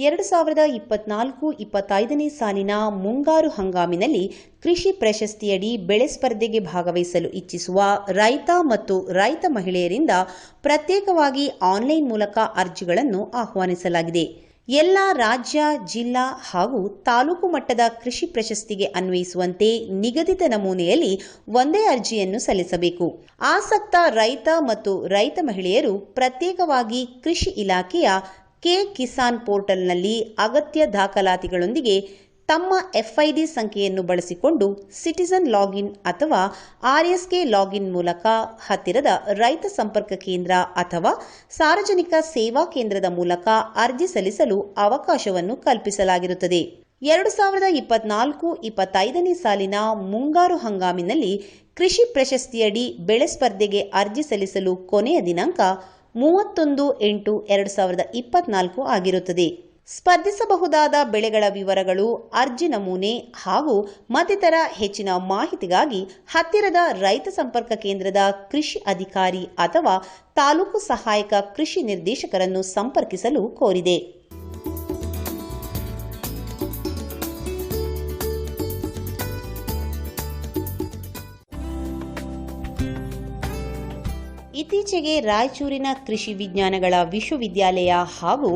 ಎರಡು ಸಾವಿರದ ಇಪ್ಪತ್ನಾಲ್ಕು ಇಪ್ಪತ್ತೈದನೇ ಸಾಲಿನ ಮುಂಗಾರು ಹಂಗಾಮಿನಲ್ಲಿ ಕೃಷಿ ಪ್ರಶಸ್ತಿಯಡಿ ಬೆಳೆ ಸ್ಪರ್ಧೆಗೆ ಭಾಗವಹಿಸಲು ಇಚ್ಛಿಸುವ ರೈತ ಮತ್ತು ರೈತ ಮಹಿಳೆಯರಿಂದ ಪ್ರತ್ಯೇಕವಾಗಿ ಆನ್ಲೈನ್ ಮೂಲಕ ಅರ್ಜಿಗಳನ್ನು ಆಹ್ವಾನಿಸಲಾಗಿದೆ. ಎಲ್ಲ ರಾಜ್ಯ, ಜಿಲ್ಲಾ ಹಾಗೂ ತಾಲೂಕು ಮಟ್ಟದ ಕೃಷಿ ಪ್ರಶಸ್ತಿಗೆ ಅನ್ವಯಿಸುವಂತೆ ನಿಗದಿತ ನಮೂನೆಯಲ್ಲಿ ಒಂದೇ ಅರ್ಜಿಯನ್ನು ಸಲ್ಲಿಸಬೇಕು. ಆಸಕ್ತ ರೈತ ಮತ್ತು ರೈತ ಮಹಿಳೆಯರು ಪ್ರತ್ಯೇಕವಾಗಿ ಕೃಷಿ ಇಲಾಖೆಯ ಕೆ ಕಿಸಾನ್ ಪೋರ್ಟಲ್ನಲ್ಲಿ ಅಗತ್ಯ ದಾಖಲಾತಿಗಳೊಂದಿಗೆ ತಮ್ಮ ಎಫ್ಐಡಿ ಸಂಖ್ಯೆಯನ್ನು ಬಳಸಿಕೊಂಡು ಸಿಟಿಸನ್ ಲಾಗಿನ್ ಅಥವಾ ಆರ್ಎಸ್ಕೆ ಲಾಗಿನ್ ಮೂಲಕ ಹತ್ತಿರದ ರೈತ ಸಂಪರ್ಕ ಕೇಂದ್ರ ಅಥವಾ ಸಾರ್ವಜನಿಕ ಸೇವಾ ಕೇಂದ್ರದ ಮೂಲಕ ಅರ್ಜಿ ಸಲ್ಲಿಸಲು ಅವಕಾಶವನ್ನು ಕಲ್ಪಿಸಲಾಗಿರುತ್ತದೆ. ಎರಡು ಸಾವಿರದ ಇಪ್ಪತ್ನಾಲ್ಕು ಇಪ್ಪತ್ತೈದನೇ ಸಾಲಿನ ಮುಂಗಾರು ಹಂಗಾಮಿನಲ್ಲಿ ಕೃಷಿ ಪ್ರಶಸ್ತಿಯಡಿ ಬೆಳೆ ಸ್ಪರ್ಧೆಗೆ ಅರ್ಜಿ ಸಲ್ಲಿಸಲು ಕೊನೆಯ ದಿನಾಂಕ ಮೂವತ್ತೊಂದು ಎಂಟು ಎರಡು ಸಾವಿರದ ಇಪ್ಪತ್ನಾಲ್ಕು ಆಗಿರುತ್ತದೆ. ಸ್ಪರ್ಧಿಸಬಹುದಾದ ಬೆಳೆಗಳ ವಿವರಗಳು, ಅರ್ಜಿ ನಮೂನೆ ಹಾಗೂ ಮತ್ತಿತರ ಹೆಚ್ಚಿನ ಮಾಹಿತಿಗಾಗಿ ಹತ್ತಿರದ ರೈತ ಸಂಪರ್ಕ ಕೇಂದ್ರದ ಕೃಷಿ ಅಧಿಕಾರಿ ಅಥವಾ ತಾಲೂಕು ಸಹಾಯಕ ಕೃಷಿ ನಿರ್ದೇಶಕರನ್ನು ಸಂಪರ್ಕಿಸಲು ಕೋರಿದೆ. ಇತ್ತೀಚೆಗೆ ರಾಯಚೂರಿನ ಕೃಷಿ ವಿಜ್ಞಾನಗಳ ವಿಶ್ವವಿದ್ಯಾಲಯ ಹಾಗೂ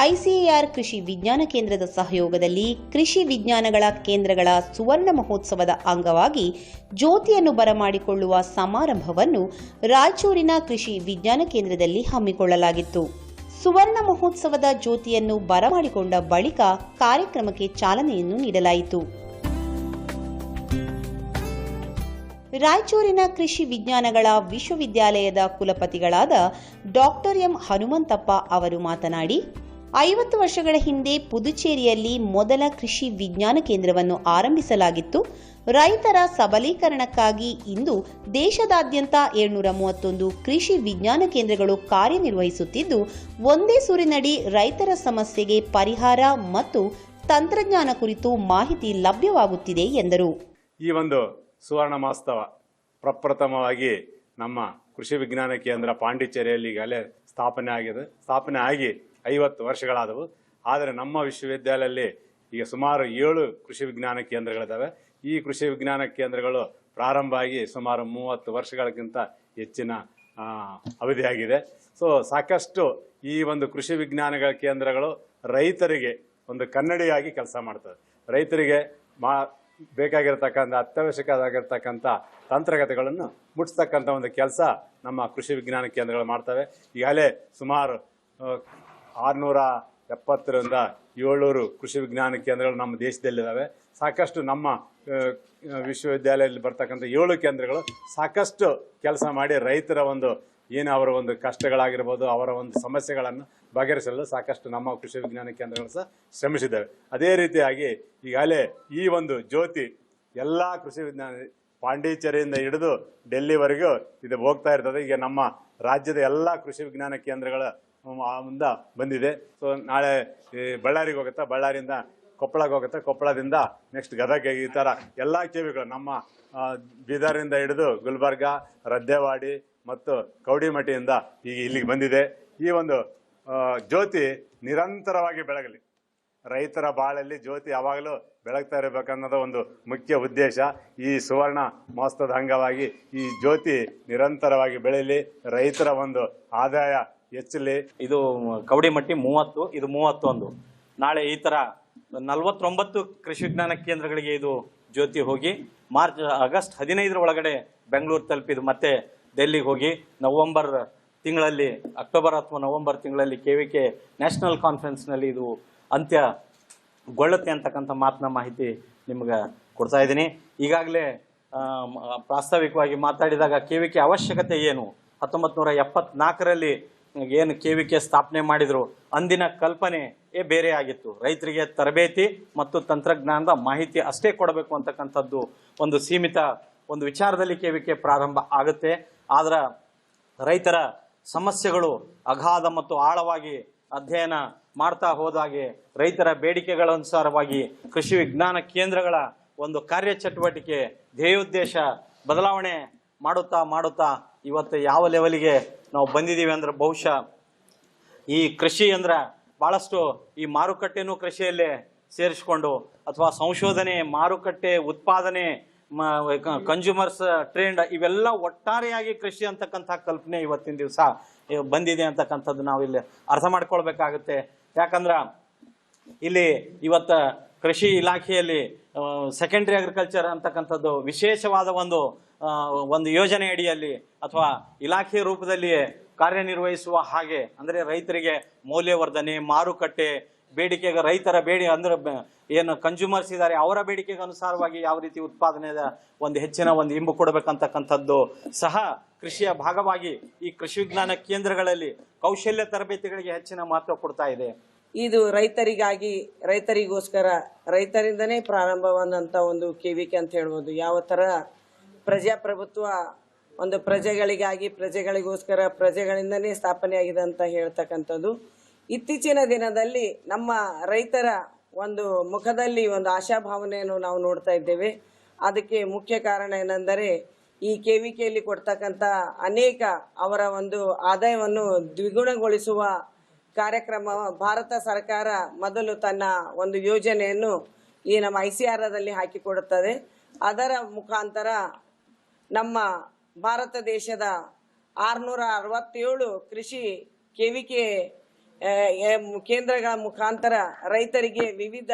ಐಸಿಎಆರ್ ಕೃಷಿ ವಿಜ್ಞಾನ ಕೇಂದ್ರದ ಸಹಯೋಗದಲ್ಲಿ ಕೃಷಿ ವಿಜ್ಞಾನಗಳ ಕೇಂದ್ರಗಳ ಸುವರ್ಣ ಮಹೋತ್ಸವದ ಅಂಗವಾಗಿ ಜ್ಯೋತಿಯನ್ನು ಬರಮಾಡಿಕೊಳ್ಳುವ ಸಮಾರಂಭವನ್ನು ರಾಯಚೂರಿನ ಕೃಷಿ ವಿಜ್ಞಾನ ಕೇಂದ್ರದಲ್ಲಿ ಹಮ್ಮಿಕೊಳ್ಳಲಾಗಿತ್ತು. ಸುವರ್ಣ ಮಹೋತ್ಸವದ ಜ್ಯೋತಿಯನ್ನು ಬರಮಾಡಿಕೊಂಡ ಬಳಿಕ ಕಾರ್ಯಕ್ರಮಕ್ಕೆ ಚಾಲನೆಯನ್ನು ನೀಡಲಾಯಿತು. ರಾಯಚೂರಿನ ಕೃಷಿ ವಿಜ್ಞಾನಗಳ ವಿಶ್ವವಿದ್ಯಾಲಯದ ಕುಲಪತಿಗಳಾದ ಡಾಕ್ಟರ್ ಎಂ ಹನುಮಂತಪ್ಪ ಅವರು ಮಾತನಾಡಿ, ಐವತ್ತು ವರ್ಷಗಳ ಹಿಂದೆ ಪುದುಚೇರಿಯಲ್ಲಿ ಮೊದಲ ಕೃಷಿ ವಿಜ್ಞಾನ ಕೇಂದ್ರವನ್ನು ಆರಂಭಿಸಲಾಗಿತ್ತು. ರೈತರ ಸಬಲೀಕರಣಕ್ಕಾಗಿ ಇಂದು ದೇಶದಾದ್ಯಂತ ಏಳ್ನೂರ ಮೂವತ್ತೊಂದು ಕೃಷಿ ವಿಜ್ಞಾನ ಕೇಂದ್ರಗಳು ಕಾರ್ಯನಿರ್ವಹಿಸುತ್ತಿದ್ದು, ಒಂದೇ ಸೂರಿನಡಿ ರೈತರ ಸಮಸ್ಯೆಗೆ ಪರಿಹಾರ ಮತ್ತು ತಂತ್ರಜ್ಞಾನ ಕುರಿತು ಮಾಹಿತಿ ಲಭ್ಯವಾಗುತ್ತಿದೆ ಎಂದರು. ಈ ಸುವರ್ಣ ಮಹೋತ್ಸವ ಪ್ರಪ್ರಥಮವಾಗಿ ನಮ್ಮ ಕೃಷಿ ವಿಜ್ಞಾನ ಕೇಂದ್ರ ಪಾಂಡಿಚೇರಿಯಲ್ಲಿ ಈಗಾಗಲೇ ಸ್ಥಾಪನೆ ಆಗಿದೆ. ಸ್ಥಾಪನೆ ಆಗಿ ಐವತ್ತು ವರ್ಷಗಳಾದವು. ಆದರೆ ನಮ್ಮ ವಿಶ್ವವಿದ್ಯಾಲಯದಲ್ಲಿ ಈಗ ಸುಮಾರು ಏಳು ಕೃಷಿ ವಿಜ್ಞಾನ ಕೇಂದ್ರಗಳಿದ್ದಾವೆ. ಈ ಕೃಷಿ ವಿಜ್ಞಾನ ಕೇಂದ್ರಗಳು ಪ್ರಾರಂಭ ಆಗಿ ಸುಮಾರು ಮೂವತ್ತು ವರ್ಷಗಳಿಗಿಂತ ಹೆಚ್ಚಿನ ಅವಧಿಯಾಗಿದೆ. ಸೊ ಸಾಕಷ್ಟು ಈ ಒಂದು ಕೃಷಿ ವಿಜ್ಞಾನಗಳ ಕೇಂದ್ರಗಳು ರೈತರಿಗೆ ಒಂದು ಕನ್ನಡಿಯಾಗಿ ಕೆಲಸ ಮಾಡ್ತದೆ ರೈತರಿಗೆ ಮಾ ಬೇಕಾಗಿರ್ತಕ್ಕಂಥ, ಅತ್ಯವಶ್ಯಕವಾಗಿರ್ತಕ್ಕಂಥ ತಂತ್ರಗತಿಗಳನ್ನು ಮುಟ್ಟಿಸ್ತಕ್ಕಂಥ ಒಂದು ಕೆಲಸ ನಮ್ಮ ಕೃಷಿ ವಿಜ್ಞಾನ ಕೇಂದ್ರಗಳು ಮಾಡ್ತವೆ. ಈಗಾಗಲೇ ಸುಮಾರು ಆರುನೂರ ಎಪ್ಪತ್ತರಿಂದ ಏಳ್ನೂರು ಕೃಷಿ ವಿಜ್ಞಾನ ಕೇಂದ್ರಗಳು ನಮ್ಮ ದೇಶದಲ್ಲಿದ್ದಾವೆ. ಸಾಕಷ್ಟು ನಮ್ಮ ವಿಶ್ವವಿದ್ಯಾಲಯದಲ್ಲಿ ಬರ್ತಕ್ಕಂಥ ಏಳು ಕೇಂದ್ರಗಳು ಸಾಕಷ್ಟು ಕೆಲಸ ಮಾಡಿ ರೈತರ ಒಂದು ಏನು ಅವರ ಒಂದು ಕಷ್ಟಗಳಾಗಿರ್ಬೋದು, ಅವರ ಒಂದು ಸಮಸ್ಯೆಗಳನ್ನು ಬಗೆಹರಿಸಲು ಸಾಕಷ್ಟು ನಮ್ಮ ಕೃಷಿ ವಿಜ್ಞಾನ ಕೇಂದ್ರಗಳು ಸಹ ಶ್ರಮಿಸಿದ್ದಾವೆ. ಅದೇ ರೀತಿಯಾಗಿ ಈಗಾಗಲೇ ಈ ಒಂದು ಜ್ಯೋತಿ ಎಲ್ಲ ಕೃಷಿ ವಿಜ್ಞಾನ ಪಾಂಡಿಚೇರಿಯಿಂದ ಹಿಡಿದು ಡೆಲ್ಲಿವರೆಗೂ ಇದು ಹೋಗ್ತಾ ಇರ್ತದೆ. ಈಗ ನಮ್ಮ ರಾಜ್ಯದ ಎಲ್ಲ ಕೃಷಿ ವಿಜ್ಞಾನ ಕೇಂದ್ರಗಳ ಮುಂದ ಬಂದಿದೆ. ಸೊ ನಾಳೆ ಬಳ್ಳಾರಿಗೆ ಹೋಗುತ್ತಾ ಬಳ್ಳಾರಿಯಿಂದ ಕೊಪ್ಪಳಕ್ಕೆ ಹೋಗುತ್ತೆ. ಕೊಪ್ಪಳದಿಂದ ನೆಕ್ಸ್ಟ್ ಗದಗ ಈ ಥರ ಎಲ್ಲ ಕೇವಿಗಳು ನಮ್ಮ ಬೀದರಿಂದ ಹಿಡಿದು ಗುಲ್ಬರ್ಗ, ರದ್ದೇವಾಡಿ ಮತ್ತು ಕೌಡಿಮಠಿಯಿಂದ ಈಗ ಇಲ್ಲಿಗೆ ಬಂದಿದೆ. ಈ ಒಂದು ಜ್ಯೋತಿ ನಿರಂತರವಾಗಿ ಬೆಳಗಲಿ. ರೈತರ ಬಾಳಲ್ಲಿ ಜ್ಯೋತಿ ಯಾವಾಗಲೂ ಬೆಳಗ್ತಾ ಇರಬೇಕನ್ನೋದು ಒಂದು ಮುಖ್ಯ ಉದ್ದೇಶ. ಈ ಸುವರ್ಣ ಮಹೋತ್ಸವದ ಅಂಗವಾಗಿ ಈ ಜ್ಯೋತಿ ನಿರಂತರವಾಗಿ ಬೆಳೆಯಲಿ ರೈತರ ಒಂದು ಆದಾಯ ಹೆಚ್ಚಲಿ. ಇದು ಕವಡಿಮಟ್ಟಿ ಮೂವತ್ತು, ಇದು ಮೂವತ್ತೊಂದು. ನಾಳೆ ಈ ಥರ ನಲವತ್ತೊಂಬತ್ತು ಕೃಷಿ ವಿಜ್ಞಾನ ಕೇಂದ್ರಗಳಿಗೆ ಇದು ಜ್ಯೋತಿ ಹೋಗಿ ಮಾರ್ಚ್ ಆಗಸ್ಟ್ ಹದಿನೈದರ ಒಳಗಡೆ ಬೆಂಗಳೂರು ತಲುಪಿದು ಮತ್ತೆ ಡೆಲ್ಲಿಗೆ ಹೋಗಿ ನವಂಬರ್ ತಿಂಗಳಲ್ಲಿ, ಅಕ್ಟೋಬರ್ ಅಥವಾ ನವಂಬರ್ ತಿಂಗಳಲ್ಲಿ ಕೆ ವಿ ಕೆ ನ್ಯಾಷನಲ್ ಕಾನ್ಫರೆನ್ಸ್ನಲ್ಲಿ ಇದು ಅಂತ್ಯಗೊಳ್ಳುತ್ತೆ ಅಂತಕ್ಕಂಥ ಮಾತನ್ನ ಮಾಹಿತಿ ನಿಮ್ಗೆ ಕೊಡ್ತಾ ಇದ್ದೀನಿ. ಈಗಾಗಲೇ ಪ್ರಾಸ್ತಾವಿಕವಾಗಿ ಮಾತಾಡಿದಾಗ ಕೆ ವಿ ಕೆ ಅವಶ್ಯಕತೆ ಏನು? ಹತ್ತೊಂಬತ್ತು ನೂರ ಎಪ್ಪತ್ನಾಲ್ಕರಲ್ಲಿ ಏನು ಕೆ ವಿ ಕೆ ಸ್ಥಾಪನೆ ಮಾಡಿದರು? ಅಂದಿನ ಕಲ್ಪನೆ ಬೇರೆ ಆಗಿತ್ತು. ರೈತರಿಗೆ ತರಬೇತಿ ಮತ್ತು ತಂತ್ರಜ್ಞಾನದ ಮಾಹಿತಿ ಅಷ್ಟೇ ಕೊಡಬೇಕು ಅಂತಕ್ಕಂಥದ್ದು ಒಂದು ಸೀಮಿತ ಒಂದು ವಿಚಾರದಲ್ಲಿ ಕೆ ಪ್ರಾರಂಭ ಆಗುತ್ತೆ. ಆದರೆ ರೈತರ ಸಮಸ್ಯೆಗಳು ಅಗಾಧ ಮತ್ತು ಆಳವಾಗಿ ಅಧ್ಯಯನ ಮಾಡ್ತಾ ಹೋದಾಗೆ ರೈತರ ಬೇಡಿಕೆಗಳ ಅನುಸಾರವಾಗಿ ಕೃಷಿ ವಿಜ್ಞಾನ ಕೇಂದ್ರಗಳ ಒಂದು ಕಾರ್ಯಚಟುವಟಿಕೆ ಧ್ಯೇಯೋದ್ದೇಶ ಬದಲಾವಣೆ ಮಾಡುತ್ತಾ ಮಾಡುತ್ತಾ ಇವತ್ತು ಯಾವ ಲೆವೆಲಿಗೆ ನಾವು ಬಂದಿದ್ದೀವಿ ಅಂದ್ರೆ ಬಹುಶಃ ಈ ಕೃಷಿ ಅಂದ್ರೆ ಬಹಳಷ್ಟು ಈ ಮಾರುಕಟ್ಟೆನೂ ಕೃಷಿಯಲ್ಲಿ ಸೇರಿಸಿಕೊಂಡು ಅಥವಾ ಸಂಶೋಧನೆ, ಮಾರುಕಟ್ಟೆ, ಉತ್ಪಾದನೆ ಕನ್ಸ್ಯೂಮರ್ಸ್ ಟ್ರೆಂಡ್ ಇವೆಲ್ಲ ಒಟ್ಟಾರೆಯಾಗಿ ಕೃಷಿ ಅಂತಕ್ಕಂಥ ಕಲ್ಪನೆ ಇವತ್ತಿನ ದಿವಸ ಬಂದಿದೆ ಅಂತಕ್ಕಂಥದ್ದು ನಾವು ಇಲ್ಲಿ ಅರ್ಥ ಮಾಡ್ಕೊಳ್ಬೇಕಾಗುತ್ತೆ. ಯಾಕಂದ್ರೆ ಇಲ್ಲಿ ಇವತ್ತ ಕೃಷಿ ಇಲಾಖೆಯಲ್ಲಿ ಸೆಕೆಂಡ್ರಿ ಅಗ್ರಿಕಲ್ಚರ್ ಅಂತಕ್ಕಂಥದ್ದು ವಿಶೇಷವಾದ ಒಂದು ಒಂದು ಯೋಜನೆ ಅಡಿಯಲ್ಲಿ ಅಥವಾ ಇಲಾಖೆ ರೂಪದಲ್ಲಿ ಕಾರ್ಯನಿರ್ವಹಿಸುವ ಹಾಗೆ, ಅಂದರೆ ರೈತರಿಗೆ ಮೌಲ್ಯವರ್ಧನೆ, ಮಾರುಕಟ್ಟೆ, ಬೇಡಿಕೆಗೆ, ರೈತರ ಬೇಡಿ, ಅಂದ್ರೆ ಏನು ಕನ್ಸ್ಯೂಮರ್ಸ್ ಇದ್ದಾರೆ ಅವರ ಬೇಡಿಕೆಗೆ ಅನುಸಾರವಾಗಿ ಯಾವ ರೀತಿ ಉತ್ಪಾದನೆಯ ಒಂದು ಹೆಚ್ಚಿನ ಒಂದು ಇಂಬು ಕೊಡಬೇಕಂತಕ್ಕಂಥದ್ದು ಸಹ ಕೃಷಿಯ ಭಾಗವಾಗಿ ಈ ಕೃಷಿ ವಿಜ್ಞಾನ ಕೇಂದ್ರಗಳಲ್ಲಿ ಕೌಶಲ್ಯ ತರಬೇತಿಗಳಿಗೆ ಹೆಚ್ಚಿನ ಮಹತ್ವ ಕೊಡ್ತಾ ಇದೆ. ಇದು ರೈತರಿಗಾಗಿ, ರೈತರಿಗೋಸ್ಕರ, ರೈತರಿಂದನೇ ಪ್ರಾರಂಭವಾದಂಥ ಒಂದು ಕೆ ಅಂತ ಹೇಳ್ಬೋದು. ಯಾವ ಥರ ಪ್ರಜಾಪ್ರಭುತ್ವ ಒಂದು ಪ್ರಜೆಗಳಿಗಾಗಿ, ಪ್ರಜೆಗಳಿಗೋಸ್ಕರ, ಪ್ರಜೆಗಳಿಂದನೇ ಸ್ಥಾಪನೆಯಾಗಿದೆ ಅಂತ ಹೇಳ್ತಕ್ಕಂಥದ್ದು. ಇತ್ತೀಚಿನ ದಿನದಲ್ಲಿ ನಮ್ಮ ರೈತರ ಒಂದು ಮುಖದಲ್ಲಿ ಒಂದು ಆಶಾಭಾವನೆಯನ್ನು ನಾವು ನೋಡ್ತಾ ಇದ್ದೇವೆ. ಅದಕ್ಕೆ ಮುಖ್ಯ ಕಾರಣ ಏನೆಂದರೆ, ಈ ಕೆ ವಿ ಕೆಯಲ್ಲಿ ಕೊಡ್ತಕ್ಕಂಥ ಅನೇಕ ಅವರ ಒಂದು ಆದಾಯವನ್ನು ದ್ವಿಗುಣಗೊಳಿಸುವ ಕಾರ್ಯಕ್ರಮ, ಭಾರತ ಸರ್ಕಾರ ಮೊದಲು ತನ್ನ ಒಂದು ಯೋಜನೆಯನ್ನು ಈ ನಮ್ಮ ಐ ಸಿ ಆರ್ ಹಾಕಿಕೊಡುತ್ತದೆ. ಅದರ ಮುಖಾಂತರ ನಮ್ಮ ಭಾರತ ದೇಶದ ಆರುನೂರ ಅರವತ್ತೇಳು ಕೃಷಿ ಕೆವಿಕೆ ಕೇಂದ್ರಗಳ ಮುಖಾಂತರ ರೈತರಿಗೆ ವಿವಿಧ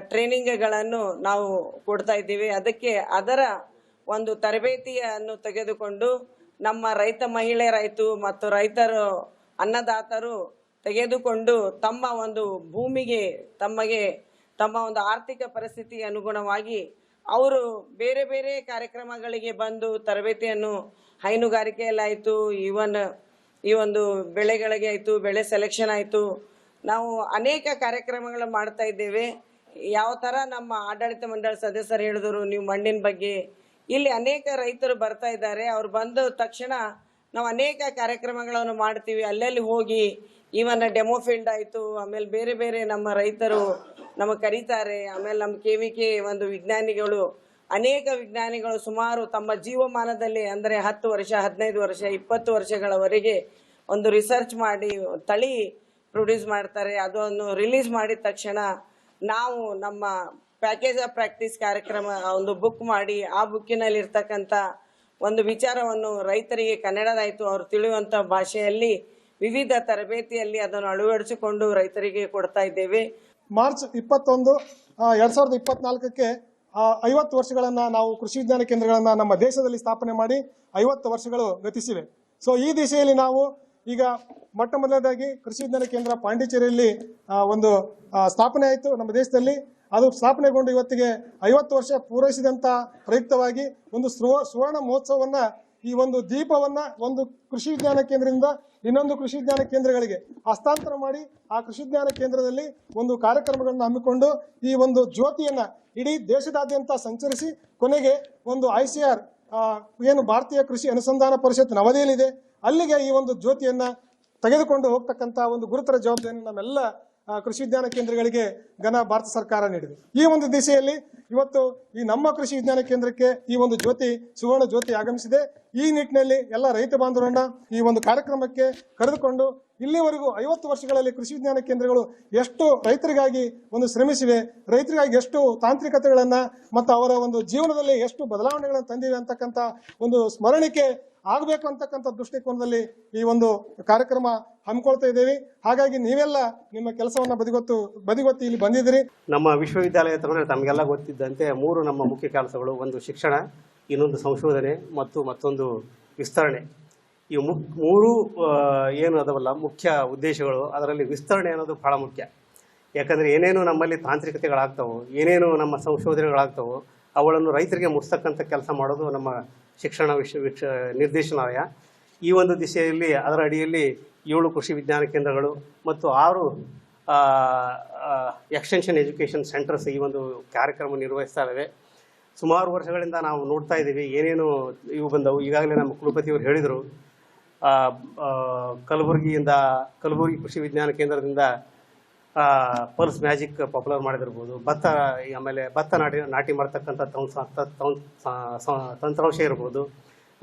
ಟ್ರೈನಿಂಗ್ಗಳನ್ನು ನಾವು ಕೊಡ್ತಾ ಇದ್ದೀವಿ. ಅದಕ್ಕೆ ಅದರ ಒಂದು ತರಬೇತಿಯನ್ನು ತೆಗೆದುಕೊಂಡು ನಮ್ಮ ರೈತ ಮಹಿಳೆ ಮಹಿಳೆಯರಾಯಿತು ಮತ್ತು ರೈತರು, ಅನ್ನದಾತರು ತೆಗೆದುಕೊಂಡು ತಮ್ಮ ಒಂದು ಭೂಮಿಗೆ ತಮಗೆ, ತಮ್ಮ ಒಂದು ಆರ್ಥಿಕ ಪರಿಸ್ಥಿತಿ ಅನುಗುಣವಾಗಿ ಅವರು ಬೇರೆ ಬೇರೆ ಕಾರ್ಯಕ್ರಮಗಳಿಗೆ ಬಂದು ತರಬೇತಿಯನ್ನು ಹೈನುಗಾರಿಕೆಯಲ್ಲಾಯಿತು, ಈವನ್ ಈ ಒಂದು ಬೆಳೆಗಳಿಗೆ ಆಯಿತು, ಬೆಳೆ ಸೆಲೆಕ್ಷನ್ ಆಯಿತು. ನಾವು ಅನೇಕ ಕಾರ್ಯಕ್ರಮಗಳು ಮಾಡ್ತಾ ಇದ್ದೇವೆ. ಯಾವ ಥರ ನಮ್ಮ ಆಡಳಿತ ಮಂಡಳಿ ಸದಸ್ಯರು ಹೇಳಿದ್ರು, ನೀವು ಮಣ್ಣಿನ ಬಗ್ಗೆ. ಇಲ್ಲಿ ಅನೇಕ ರೈತರು ಬರ್ತಾ ಇದ್ದಾರೆ. ಅವ್ರು ಬಂದ ತಕ್ಷಣ ನಾವು ಅನೇಕ ಕಾರ್ಯಕ್ರಮಗಳನ್ನು ಮಾಡ್ತೀವಿ. ಅಲ್ಲಲ್ಲಿ ಹೋಗಿ ಈವನ್ ಡೆಮೋ ಫೀಲ್ಡ್ ಆಯಿತು, ಆಮೇಲೆ ಬೇರೆ ಬೇರೆ ನಮ್ಮ ರೈತರು ನಮಗೆ ಕರೀತಾರೆ. ಆಮೇಲೆ ನಮ್ಮ ಕೆ ವಿ ಕೆ ಒಂದು ವಿಜ್ಞಾನಿಗಳು, ಅನೇಕ ವಿಜ್ಞಾನಿಗಳು ಸುಮಾರು ತಮ್ಮ ಜೀವಮಾನದಲ್ಲಿ ಅಂದರೆ ಹತ್ತು ವರ್ಷ, ಹದಿನೈದು ವರ್ಷ, ಇಪ್ಪತ್ತು ವರ್ಷಗಳವರೆಗೆ ಒಂದು ರಿಸರ್ಚ್ ಮಾಡಿ, ತಳಿ ಪ್ರೊಡ್ಯೂಸ್ ಮಾಡ್ತಾರೆ. ಅದನ್ನು ರಿಲೀಸ್ ಮಾಡಿದ ತಕ್ಷಣ ನಾವು ನಮ್ಮ ಪ್ಯಾಕೇಜ್ ಆಫ್ ಪ್ರಾಕ್ಟೀಸ್ ಕಾರ್ಯಕ್ರಮ ಒಂದು ಬುಕ್ ಮಾಡಿ, ಆ ಬುಕ್ಕಿನಲ್ಲಿ ಇರ್ತಕ್ಕಂಥ ಒಂದು ವಿಚಾರವನ್ನು ರೈತರಿಗೆ ಕನ್ನಡದಾಯಿತು ಅವರು ತಿಳಿಯುವಂಥ ಭಾಷೆಯಲ್ಲಿ ವಿವಿಧ ತರಬೇತಿಯಲ್ಲಿ ಅದನ್ನು ಅಳವಡಿಸಿಕೊಂಡು ರೈತರಿಗೆ ಕೊಡ್ತಾ ಇದ್ದೇವೆ. ಮಾರ್ಚ್ ಇಪ್ಪತ್ತೊಂದು ಎರಡ್ ಸಾವಿರದ ಇಪ್ಪತ್ನಾಲ್ಕಕ್ಕೆ ಐವತ್ತು ವರ್ಷಗಳನ್ನು ನಾವು ಕೃಷಿ ವಿಜ್ಞಾನ ಕೇಂದ್ರಗಳನ್ನು ನಮ್ಮ ದೇಶದಲ್ಲಿ ಸ್ಥಾಪನೆ ಮಾಡಿ ಐವತ್ತು ವರ್ಷಗಳು ಗತಿಸಿವೆ. ಸೊ ಈ ದಿಶೆಯಲ್ಲಿ ನಾವು ಈಗ ಮೊಟ್ಟ ಮೊದಲನೇದಾಗಿ ಕೃಷಿ ವಿಜ್ಞಾನ ಕೇಂದ್ರ ಪಾಂಡಿಚೇರಿಯಲ್ಲಿ ಒಂದು ಸ್ಥಾಪನೆ ಆಯಿತು ನಮ್ಮ ದೇಶದಲ್ಲಿ. ಅದು ಸ್ಥಾಪನೆಗೊಂಡು ಇವತ್ತಿಗೆ ಐವತ್ತು ವರ್ಷ ಪೂರೈಸಿದಂತ ಪ್ರಯುಕ್ತವಾಗಿ ಒಂದು ಸುವ- ಸುವರ್ಣ ಮಹೋತ್ಸವವನ್ನ, ಈ ಒಂದು ದೀಪವನ್ನ ಒಂದು ಕೃಷಿ ವಿಜ್ಞಾನ ಕೇಂದ್ರದಿಂದ ಇನ್ನೊಂದು ಕೃಷಿ ವಿಜ್ಞಾನ ಕೇಂದ್ರಗಳಿಗೆ ಹಸ್ತಾಂತರ ಮಾಡಿ ಆ ಕೃಷಿ ವಿಜ್ಞಾನ ಕೇಂದ್ರದಲ್ಲಿ ಒಂದು ಕಾರ್ಯಕ್ರಮಗಳನ್ನು ಹಮ್ಮಿಕೊಂಡು ಈ ಒಂದು ಜ್ಯೋತಿಯನ್ನ ಇಡೀ ದೇಶದಾದ್ಯಂತ ಸಂಚರಿಸಿ ಕೊನೆಗೆ ಒಂದು ಐ ಸಿ ಆರ್ ಏನು ಭಾರತೀಯ ಕೃಷಿ ಅನುಸಂಧಾನ ಪರಿಷತ್ ನವದೆಹಲಿದೆ ಅಲ್ಲಿಗೆ ಈ ಒಂದು ಜ್ಯೋತಿಯನ್ನ ತೆಗೆದುಕೊಂಡು ಹೋಗ್ತಕ್ಕಂತ ಒಂದು ಗುರುತರ ಜವಾಬ್ದಾರಿಯನ್ನು ನಮ್ಮೆಲ್ಲ ಕೃಷಿ ವಿಜ್ಞಾನ ಕೇಂದ್ರಗಳಿಗೆ ಘನ ಭಾರತ ಸರ್ಕಾರ ನೀಡಿದೆ. ಈ ಒಂದು ದಿಸೆಯಲ್ಲಿ ಇವತ್ತು ಈ ನಮ್ಮ ಕೃಷಿ ವಿಜ್ಞಾನ ಕೇಂದ್ರಕ್ಕೆ ಈ ಒಂದು ಜ್ಯೋತಿ, ಸುವರ್ಣ ಜ್ಯೋತಿ ಆಗಮಿಸಿದೆ. ಈ ನಿಟ್ಟಿನಲ್ಲಿ ಎಲ್ಲ ರೈತ ಬಾಂಧವರನ್ನ ಈ ಒಂದು ಕಾರ್ಯಕ್ರಮಕ್ಕೆ ಕರೆದುಕೊಂಡು ಇಲ್ಲಿವರೆಗೂ ಐವತ್ತು ವರ್ಷಗಳಲ್ಲಿ ಕೃಷಿ ವಿಜ್ಞಾನ ಕೇಂದ್ರಗಳು ಎಷ್ಟು ರೈತರಿಗಾಗಿ ಒಂದು ಶ್ರಮಿಸಿವೆ, ರೈತರಿಗಾಗಿ ಎಷ್ಟು ತಾಂತ್ರಿಕತೆಗಳನ್ನ ಮತ್ತು ಅವರ ಒಂದು ಜೀವನದಲ್ಲಿ ಎಷ್ಟು ಬದಲಾವಣೆಗಳನ್ನು ತಂದಿವೆ ಅಂತಕ್ಕಂಥ ಒಂದು ಸ್ಮರಣಿಕೆ ಆಗಬೇಕು ಅಂತಕ್ಕಂಥ ದೃಷ್ಟಿಕೋನದಲ್ಲಿ ಈ ಒಂದು ಕಾರ್ಯಕ್ರಮ ಹಮ್ಮಿಕೊಳ್ತಾ ಇದ್ದೀವಿ. ಹಾಗಾಗಿ ನೀವೆಲ್ಲ ನಿಮ್ಮ ಕೆಲಸವನ್ನ ಬದಿಗೊತ್ತು, ಬದಿಗೊತ್ತಿ ಇಲ್ಲಿ ಬಂದಿದ್ದೀರಿ. ನಮ್ಮ ವಿಶ್ವವಿದ್ಯಾಲಯ ತಗೊಂಡ್ರೆ ತಮಗೆಲ್ಲ ಗೊತ್ತಿದ್ದಂತೆ ಮೂರು ನಮ್ಮ ಮುಖ್ಯ ಕೆಲಸಗಳು, ಒಂದು ಶಿಕ್ಷಣ, ಇನ್ನೊಂದು ಸಂಶೋಧನೆ ಮತ್ತು ಮತ್ತೊಂದು ವಿಸ್ತರಣೆ. ಈ ಮುಕ್ ಮೂರು ಏನು ಅದವಲ್ಲ, ಮುಖ್ಯ ಉದ್ದೇಶಗಳು, ಅದರಲ್ಲಿ ವಿಸ್ತರಣೆ ಅನ್ನೋದು ಬಹಳ ಮುಖ್ಯ. ಯಾಕಂದರೆ ಏನೇನು ನಮ್ಮಲ್ಲಿ ತಾಂತ್ರಿಕತೆಗಳಾಗ್ತವೋ, ಏನೇನು ನಮ್ಮ ಸಂಶೋಧನೆಗಳಾಗ್ತವೋ, ಅವುಗಳನ್ನು ರೈತರಿಗೆ ಮುಟ್ಸ್ತಕ್ಕಂಥ ಕೆಲಸ ಮಾಡೋದು ನಮ್ಮ ಶಿಕ್ಷಣ ವಿಶ್ವ ನಿರ್ದೇಶನಾಲಯ. ಈ ಒಂದು ದಿಶೆಯಲ್ಲಿ ಅದರ ಅಡಿಯಲ್ಲಿ ಏಳು ಕೃಷಿ ವಿಜ್ಞಾನ ಕೇಂದ್ರಗಳು ಮತ್ತು ಆರು ಎಕ್ಸ್ಟೆನ್ಷನ್ ಎಜುಕೇಷನ್ ಸೆಂಟರ್ಸ್ ಈ ಒಂದು ಕಾರ್ಯಕ್ರಮ ನಿರ್ವಹಿಸ್ತಾ ಇದ್ದಾವೆ. ಸುಮಾರು ವರ್ಷಗಳಿಂದ ನಾವು ನೋಡ್ತಾ ಇದ್ದೀವಿ, ಏನೇನು ಇವು ಬಂದವು. ಈಗಾಗಲೇ ನಮ್ಮ ಕುಲಪತಿಯವರು ಹೇಳಿದರು ಕಲಬುರಗಿಯಿಂದ, ಕಲಬುರಗಿ ಕೃಷಿ ವಿಜ್ಞಾನ ಕೇಂದ್ರದಿಂದ ಪಲ್ಸ್ ಮ್ಯಾಜಿಕ್ ಪಾಪ್ಯುಲರ್ ಮಾಡಿದಿರ್ಬೋದು. ಭತ್ತ, ಆಮೇಲೆ ಭತ್ತ ನಾಟಿ ನಾಟಿ ಮಾಡ್ತಕ್ಕಂಥ ತಂತ್ರ ತಂತ್ರಾಂಶ ಇರ್ಬೋದು.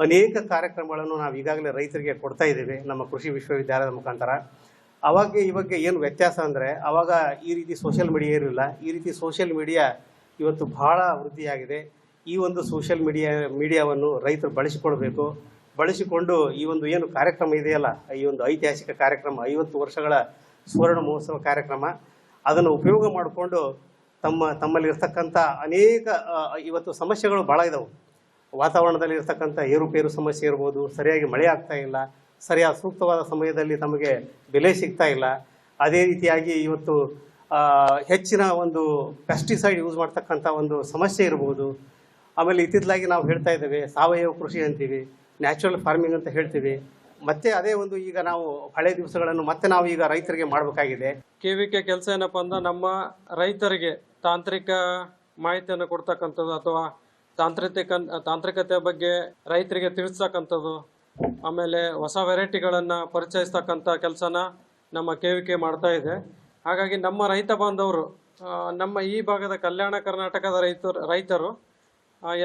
ಅನೇಕ ಕಾರ್ಯಕ್ರಮಗಳನ್ನು ನಾವು ಈಗಾಗಲೇ ರೈತರಿಗೆ ಕೊಡ್ತಾ ಇದ್ದೀವಿ, ನಮ್ಮ ಕೃಷಿ ವಿಶ್ವವಿದ್ಯಾಲಯದ ಮುಖಾಂತರ. ಅವಾಗ ಇವಾಗ ಏನು ವ್ಯತ್ಯಾಸ ಅಂದರೆ, ಅವಾಗ ಈ ರೀತಿ ಸೋಷಿಯಲ್ ಮೀಡಿಯಾ ಇರಲಿಲ್ಲ ಈ ರೀತಿ ಸೋಷಿಯಲ್ ಮೀಡಿಯಾ ಇವತ್ತು ಬಹಳ ವೃದ್ಧಿಯಾಗಿದೆ. ಈ ಒಂದು ಸೋಷಿಯಲ್ ಮೀಡಿಯಾ ಮೀಡಿಯಾವನ್ನು ರೈತರು ಬಳಸಿಕೊಳ್ಬೇಕು. ಬಳಸಿಕೊಂಡು ಈ ಒಂದು ಏನು ಕಾರ್ಯಕ್ರಮ ಇದೆಯಲ್ಲ, ಈ ಒಂದು ಐತಿಹಾಸಿಕ ಕಾರ್ಯಕ್ರಮ, ಐವತ್ತು ವರ್ಷಗಳ ಸುವರ್ಣ ಮಹೋತ್ಸವ ಕಾರ್ಯಕ್ರಮ, ಅದನ್ನು ಉಪಯೋಗ ಮಾಡಿಕೊಂಡು ತಮ್ಮ ತಮ್ಮಲ್ಲಿ ಇರ್ತಕ್ಕಂಥ ಅನೇಕ ಇವತ್ತು ಸಮಸ್ಯೆಗಳು ಭಾಳ ಇದಾವೆ. ವಾತಾವರಣದಲ್ಲಿ ಇರ್ತಕ್ಕಂಥ ಏರುಪೇರು ಸಮಸ್ಯೆ ಇರ್ಬೋದು, ಸರಿಯಾಗಿ ಮಳೆ ಆಗ್ತಾ ಇಲ್ಲ, ಸರಿಯಾದ ಸೂಕ್ತವಾದ ಸಮಯದಲ್ಲಿ ತಮಗೆ ಬೆಲೆ ಸಿಗ್ತಾ ಇಲ್ಲ. ಅದೇ ರೀತಿಯಾಗಿ ಇವತ್ತು ಹೆಚ್ಚಿನ ಒಂದು ಪೆಸ್ಟಿಸೈಡ್ ಯೂಸ್ ಮಾಡ್ತಕ್ಕಂಥ ಒಂದು ಸಮಸ್ಯೆ ಇರ್ಬೋದು. ಆಮೇಲೆ ಇತ್ತಿತ್ತಲಾಗಿ ನಾವು ಹೇಳ್ತಾ ಇದ್ದೇವೆ, ಸಾವಯವ ಕೃಷಿ ಅಂತೀವಿ ನ್ಯಾಚುರಲ್ ಫಾರ್ಮಿಂಗ್ ಅಂತ ಹೇಳ್ತೀವಿ. ಮತ್ತೆ ಅದೇ ಒಂದು ಈಗ ನಾವು ಹಳೆ ದಿವಸಗಳನ್ನು ಮತ್ತೆ ನಾವು ಈಗ ರೈತರಿಗೆ ಮಾಡಬೇಕಾಗಿದೆ. ಕೆ ವಿ ಕೆ ಕೆಲಸ ಏನಪ್ಪ ಅಂದ್ರೆ ನಮ್ಮ ರೈತರಿಗೆ ತಾಂತ್ರಿಕ ಮಾಹಿತಿಯನ್ನು ಕೊಡ್ತಕ್ಕಂಥದ್ದು ಅಥವಾ ತಾಂತ್ರಿಕ ತಾಂತ್ರಿಕತೆ ಬಗ್ಗೆ ರೈತರಿಗೆ ತಿಳಿಸ್ತಕ್ಕಂಥದ್ದು, ಆಮೇಲೆ ಹೊಸ ವೆರೈಟಿಗಳನ್ನು ಪರಿಚಯಿಸ್ತಕ್ಕಂಥ ಕೆಲಸನ ನಮ್ಮ ಕೆ ವಿ ಮಾಡ್ತಾ ಇದೆ. ಹಾಗಾಗಿ ನಮ್ಮ ರೈತ ಬಾಂಧವರು ನಮ್ಮ ಈ ಭಾಗದ ಕಲ್ಯಾಣ ಕರ್ನಾಟಕದ ರೈತರು ರೈತರು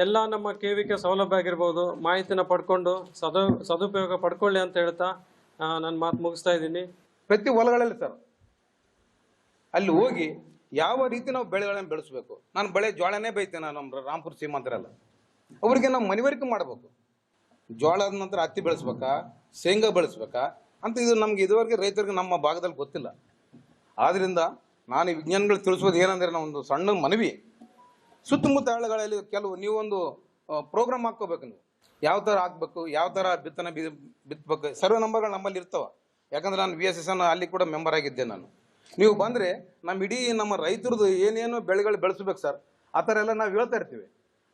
ಎಲ್ಲ ನಮ್ಮ ಕೆ ಸೌಲಭ್ಯ ಆಗಿರ್ಬೋದು, ಮಾಹಿತಿನ ಪಡ್ಕೊಂಡು ಸದು, ಸದುಪಯೋಗ ಪಡ್ಕೊಳ್ಳಿ ಅಂತ ಹೇಳ್ತಾ ನನ್ನ ಮಾತು ಮುಗಿಸ್ತಾ ಇದ್ದೀನಿ. ಪ್ರತಿ ಹೊಲಗಳಲ್ಲಿ ಸರ್, ಅಲ್ಲಿ ಹೋಗಿ ಯಾವ ರೀತಿ ನಾವು ಬೆಳೆಗಳನ್ನ ಬೆಳೆಸಬೇಕು? ನಾನು ಬೆಳೆ ಜೋಳನೇ ಬೈತೇನೆ ನಮ್ಮ ರಾಮ್ಪುರ ಸೀಮಾಂತರಲ್ಲ. ಅವರಿಗೆ ನಾವು ಮನವರಿಕೆ ಮಾಡಬೇಕು. ಜೋಳದ ನಂತರ ಹತ್ತಿ ಬೆಳೆಸ್ಬೇಕಾ? ಶೇಂಗಾ ಬೆಳೆಸ್ಬೇಕಾ? ಅಂತ ಇದು ನಮ್ಗೆ ಇದುವರೆಗೆ ರೈತರಿಗೆ ನಮ್ಮ ಭಾಗದಲ್ಲಿ ಗೊತ್ತಿಲ್ಲ. ಆದ್ರಿಂದ ನಾನು ವಿಜ್ಞಾನಿಗಳು ತಿಳಿಸೋದು ಏನಂದ್ರೆ ನಾವು ಒಂದು ಸಣ್ಣ ಮನವಿ. ಸುತ್ತಮುತ್ತ ಹಳ್ಳಿಗಳಲ್ಲಿ ಕೆಲವು ನೀವೊಂದು ಪ್ರೋಗ್ರಾಮ್ ಹಾಕ್ಕೋಬೇಕು ನೀವು. ಯಾವ ಥರ ಹಾಕ್ಬೇಕು, ಯಾವ ಥರ ಬಿತ್ತನೆ ಬಿ ಬಿತ್ತಬೇಕು ಸರ್ವೆ ನಂಬರ್ಗಳು ನಮ್ಮಲ್ಲಿ ಇರ್ತವೆ. ಯಾಕಂದ್ರೆ ನಾನು ವಿ ಎಸ್ ಎಸ್ ಅಲ್ಲಿ ಕೂಡ ಮೆಂಬರ್ ಆಗಿದ್ದೆ ನಾನು. ನೀವು ಬಂದರೆ ನಮ್ಮ ಇಡೀ ನಮ್ಮ ರೈತರದ್ದು ಏನೇನು ಬೆಳೆಗಳು ಬೆಳೆಸ್ಬೇಕು ಸರ್. ಆ ಥರ ಎಲ್ಲ ನಾವು ಹೇಳ್ತಾ ಇರ್ತೀವಿ.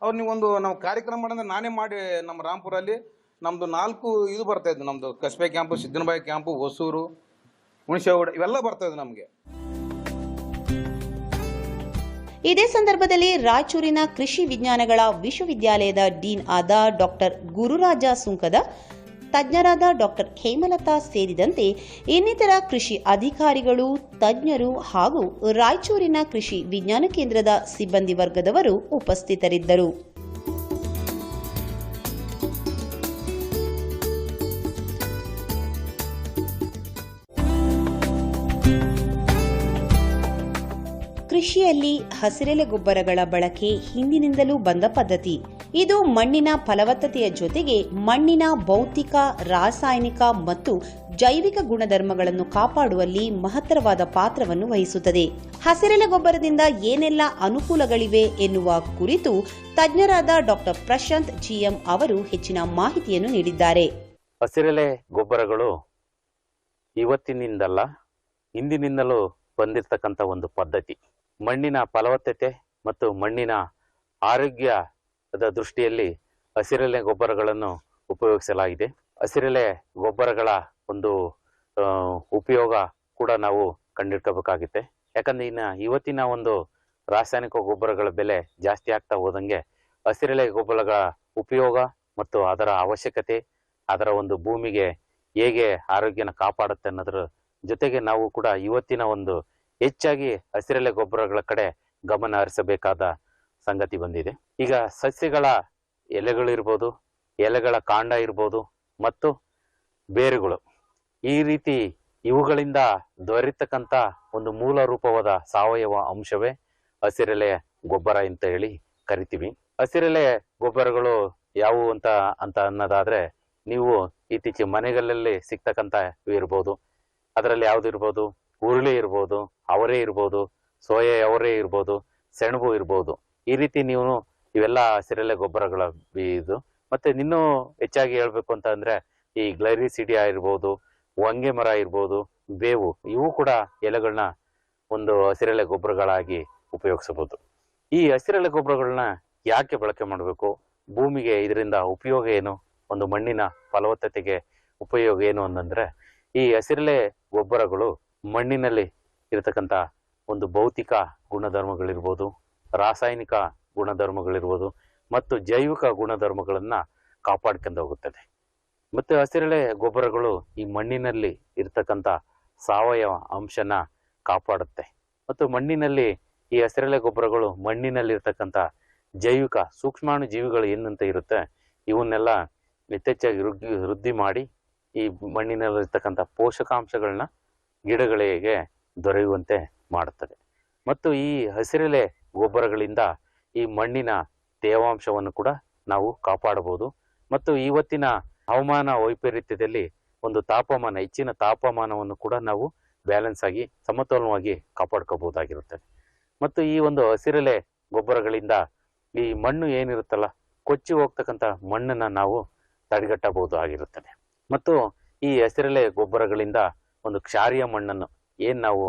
ಅವ್ರು ನೀವೊಂದು ನಾವು ಕಾರ್ಯಕ್ರಮ ಮಾಡಂದ್ರೆ ನಾನೇ ಮಾಡಿ ನಮ್ಮ ರಾಮ್ಪುರಲ್ಲಿ ನಮ್ಮದು ನಾಲ್ಕು ಇದು ಬರ್ತಾ ಇದ್ದು ನಮ್ಮದು ಕಸ್ಬೆ ಕ್ಯಾಂಪು ಸಿದ್ದನಬಾಯಿ ಕ್ಯಾಂಪು, ಹೊಸೂರು ಹುಣಸೇಗೌಡ ಇವೆಲ್ಲ ಬರ್ತಾ ಇದೆ ನಮಗೆ. ಇದೇ ಸಂದರ್ಭದಲ್ಲಿ ರಾಯಚೂರಿನ ಕೃಷಿ ವಿಜ್ಞಾನಗಳ ವಿಶ್ವವಿದ್ಯಾಲಯದ ಡೀನ್ ಆದ ಡಾಕ್ಟರ್ ಗುರುರಾಜ ಸುಂಕದ ತಜ್ಞರಾದ ಡಾಕ್ಟರ್ ಹೇಮಲತಾ ಸೇರಿದಂತೆ ಇನ್ನಿತರ ಕೃಷಿ ಅಧಿಕಾರಿಗಳು, ತಜ್ಞರು ಹಾಗೂ ರಾಯಚೂರಿನ ಕೃಷಿ ವಿಜ್ಞಾನ ಕೇಂದ್ರದ ಸಿಬ್ಬಂದಿ ವರ್ಗದವರು ಉಪಸ್ಥಿತರಿದ್ದರು. ಕೃಷಿಯಲ್ಲಿ ಹಸಿರೆಲೆ ಗೊಬ್ಬರಗಳ ಬಳಕೆ ಹಿಂದಿನಿಂದಲೂ ಬಂದ ಪದ್ಧತಿ. ಇದು ಮಣ್ಣಿನ ಫಲವತ್ತತೆಯ ಜೊತೆಗೆ ಮಣ್ಣಿನ ಭೌತಿಕ, ರಾಸಾಯನಿಕ ಮತ್ತು ಜೈವಿಕ ಗುಣಧರ್ಮಗಳನ್ನು ಕಾಪಾಡುವಲ್ಲಿ ಮಹತ್ತರವಾದ ಪಾತ್ರವನ್ನು ವಹಿಸುತ್ತದೆ. ಹಸಿರೆಲೆ ಗೊಬ್ಬರದಿಂದ ಏನೆಲ್ಲ ಅನುಕೂಲಗಳಿವೆ ಎನ್ನುವ ಕುರಿತು ತಜ್ಞರಾದ ಡಾಕ್ಟರ್ ಪ್ರಶಾಂತ್ ಜಿಎಂ ಅವರು ಹೆಚ್ಚಿನ ಮಾಹಿತಿಯನ್ನು ನೀಡಿದ್ದಾರೆ. ಹಸಿರೆಲೆ ಗೊಬ್ಬರಗಳು ಇವತ್ತಿನಿಂದಲ್ಲ ಹಿಂದಿನಿಂದಲೂ ಬಂದಿರತಕ್ಕಂಥ ಒಂದು ಪದ್ಧತಿ. ಮಣ್ಣಿನ ಫಲವತ್ತತೆ ಮತ್ತು ಮಣ್ಣಿನ ಆರೋಗ್ಯದ ದೃಷ್ಟಿಯಲ್ಲಿ ಹಸಿರೆಲೆ ಗೊಬ್ಬರಗಳನ್ನು ಉಪಯೋಗಿಸಲಾಗಿದೆ. ಹಸಿರೆಲೆ ಗೊಬ್ಬರಗಳ ಒಂದು ಉಪಯೋಗ ಕೂಡ ನಾವು ಕಂಡಿಡ್ಕೋಬೇಕಾಗುತ್ತೆ. ಯಾಕಂದ್ರೆ ಇನ್ನು ಇವತ್ತಿನ ಒಂದು ರಾಸಾಯನಿಕ ಗೊಬ್ಬರಗಳ ಬೆಲೆ ಜಾಸ್ತಿ ಆಗ್ತಾ ಹೋದಂಗೆ ಹಸಿರೆಲೆ ಗೊಬ್ಬರಗಳ ಉಪಯೋಗ ಮತ್ತು ಅದರ ಅವಶ್ಯಕತೆ, ಅದರ ಒಂದು ಭೂಮಿಗೆ ಹೇಗೆ ಆರೋಗ್ಯನ ಕಾಪಾಡುತ್ತೆ ಅನ್ನೋದ್ರ ಜೊತೆಗೆ ನಾವು ಕೂಡ ಇವತ್ತಿನ ಒಂದು ಹೆಚ್ಚಾಗಿ ಹಸಿರೆಲೆ ಗೊಬ್ಬರಗಳ ಕಡೆ ಗಮನ ಹರಿಸಬೇಕಾದ ಸಂಗತಿ ಬಂದಿದೆ. ಈಗ ಸಸ್ಯಗಳ ಎಲೆಗಳಿರ್ಬೋದು, ಎಲೆಗಳ ಕಾಂಡ ಇರ್ಬೋದು ಮತ್ತು ಬೇರುಗಳು. ಈ ರೀತಿ ಇವುಗಳಿಂದ ದೊರೆತಕ್ಕಂಥ ಒಂದು ಮೂಲ ರೂಪವಾದ ಸಾವಯವ ಅಂಶವೇ ಹಸಿರೆಲೆ ಗೊಬ್ಬರ ಅಂತ ಹೇಳಿ ಕರಿತೀವಿ. ಹಸಿರೆಲೆ ಗೊಬ್ಬರಗಳು ಯಾವುವು ಅಂತ ಅಂತ ಅನ್ನೋದಾದ್ರೆ ನೀವು ಇತ್ತೀಚೆಗೆ ಮನೆಗಳಲ್ಲಿ ಸಿಗ್ತಕ್ಕಂಥ ಇರ್ಬೋದು. ಅದರಲ್ಲಿ ಯಾವ್ದು ಇರ್ಬೋದು? ಹುರುಳಿ ಇರ್ಬೋದು, ಅವರೇ ಇರ್ಬೋದು, ಸೋಯೆ ಅವರೇ ಇರ್ಬೋದು, ಸೆಣಬು ಇರ್ಬೋದು. ಈ ರೀತಿ ನೀವು ಇವೆಲ್ಲ ಹಸಿರೆಲೆ ಗೊಬ್ಬರಗಳ ಇದು. ಮತ್ತೆ ಇನ್ನೂ ಹೆಚ್ಚಾಗಿ ಹೇಳ್ಬೇಕು ಅಂತ ಅಂದ್ರೆ ಈ ಗ್ಲೈರಿಸಿಡಿಯಾ ಆಗಿರ್ಬೋದು, ವಂಗೆ ಮರ ಇರ್ಬೋದು ಬೇವು, ಇವು ಕೂಡ ಎಲೆಗಳನ್ನ ಒಂದು ಹಸಿರೆಲೆ ಗೊಬ್ಬರಗಳಾಗಿ ಉಪಯೋಗಿಸಬಹುದು. ಈ ಹಸಿರೆಲೆ ಗೊಬ್ಬರಗಳನ್ನ ಯಾಕೆ ಬಳಕೆ ಮಾಡಬೇಕು? ಭೂಮಿಗೆ ಇದರಿಂದ ಉಪಯೋಗ ಏನು? ಒಂದು ಮಣ್ಣಿನ ಫಲವತ್ತತೆಗೆ ಉಪಯೋಗ ಏನು ಅಂತಂದ್ರೆ ಈ ಹಸಿರೆಲೆ ಗೊಬ್ಬರಗಳು ಮಣ್ಣಿನಲ್ಲಿ ಇರತಕ್ಕಂಥ ಒಂದು ಭೌತಿಕ ಗುಣಧರ್ಮಗಳಿರ್ಬೋದು ರಾಸಾಯನಿಕ ಗುಣಧರ್ಮಗಳಿರ್ಬೋದು ಮತ್ತು ಜೈವಿಕ ಗುಣಧರ್ಮಗಳನ್ನು ಕಾಪಾಡ್ಕೊಂಡು ಹೋಗುತ್ತದೆ. ಮತ್ತು ಹಸಿರೆಳೆ ಗೊಬ್ಬರಗಳು ಈ ಮಣ್ಣಿನಲ್ಲಿ ಇರ್ತಕ್ಕಂಥ ಸಾವಯವ ಅಂಶನ ಕಾಪಾಡುತ್ತೆ. ಮತ್ತು ಮಣ್ಣಿನಲ್ಲಿ ಈ ಹಸಿರೆಳೆ ಗೊಬ್ಬರಗಳು ಮಣ್ಣಿನಲ್ಲಿರ್ತಕ್ಕಂಥ ಜೈವಿಕ ಸೂಕ್ಷ್ಮಾಣು ಜೀವಿಗಳು ಏನಂತ ಇರುತ್ತೆ, ಇವನ್ನೆಲ್ಲ ಯಥೇಚ್ಛಾಗಿ ವೃದ್ಧಿ ವೃದ್ಧಿ ಮಾಡಿ ಈ ಮಣ್ಣಿನಲ್ಲಿರ್ತಕ್ಕಂಥ ಪೋಷಕಾಂಶಗಳನ್ನ ಗಿಡಗಳಿಗೆ ದೊರೆಯುವಂತೆ ಮಾಡುತ್ತದೆ. ಮತ್ತು ಈ ಹಸಿರೆಲೆ ಗೊಬ್ಬರಗಳಿಂದ ಈ ಮಣ್ಣಿನ ತೇವಾಂಶವನ್ನು ಕೂಡ ನಾವು ಕಾಪಾಡಬಹುದು. ಮತ್ತು ಇವತ್ತಿನ ಹವಾಮಾನ ವೈಪರೀತ್ಯದಲ್ಲಿ ಒಂದು ತಾಪಮಾನ, ಹೆಚ್ಚಿನ ತಾಪಮಾನವನ್ನು ಕೂಡ ನಾವು ಬ್ಯಾಲೆನ್ಸ್ ಆಗಿ ಸಮತೋಲನವಾಗಿ ಕಾಪಾಡ್ಕೋಬಹುದಾಗಿರುತ್ತೆ. ಮತ್ತು ಈ ಒಂದು ಹಸಿರೆಲೆ ಗೊಬ್ಬರಗಳಿಂದ ಈ ಮಣ್ಣು ಏನಿರುತ್ತಲ್ಲ, ಕೊಚ್ಚಿ ಹೋಗ್ತಕ್ಕಂಥ ಮಣ್ಣನ್ನು ನಾವು ತಡೆಗಟ್ಟಬಹುದು ಆಗಿರುತ್ತದೆ ಮತ್ತು ಈ ಹಸಿರೆಲೆ ಗೊಬ್ಬರಗಳಿಂದ ಒಂದು ಕ್ಷಾರಿಯ ಮಣ್ಣನ್ನು ಏನು ನಾವು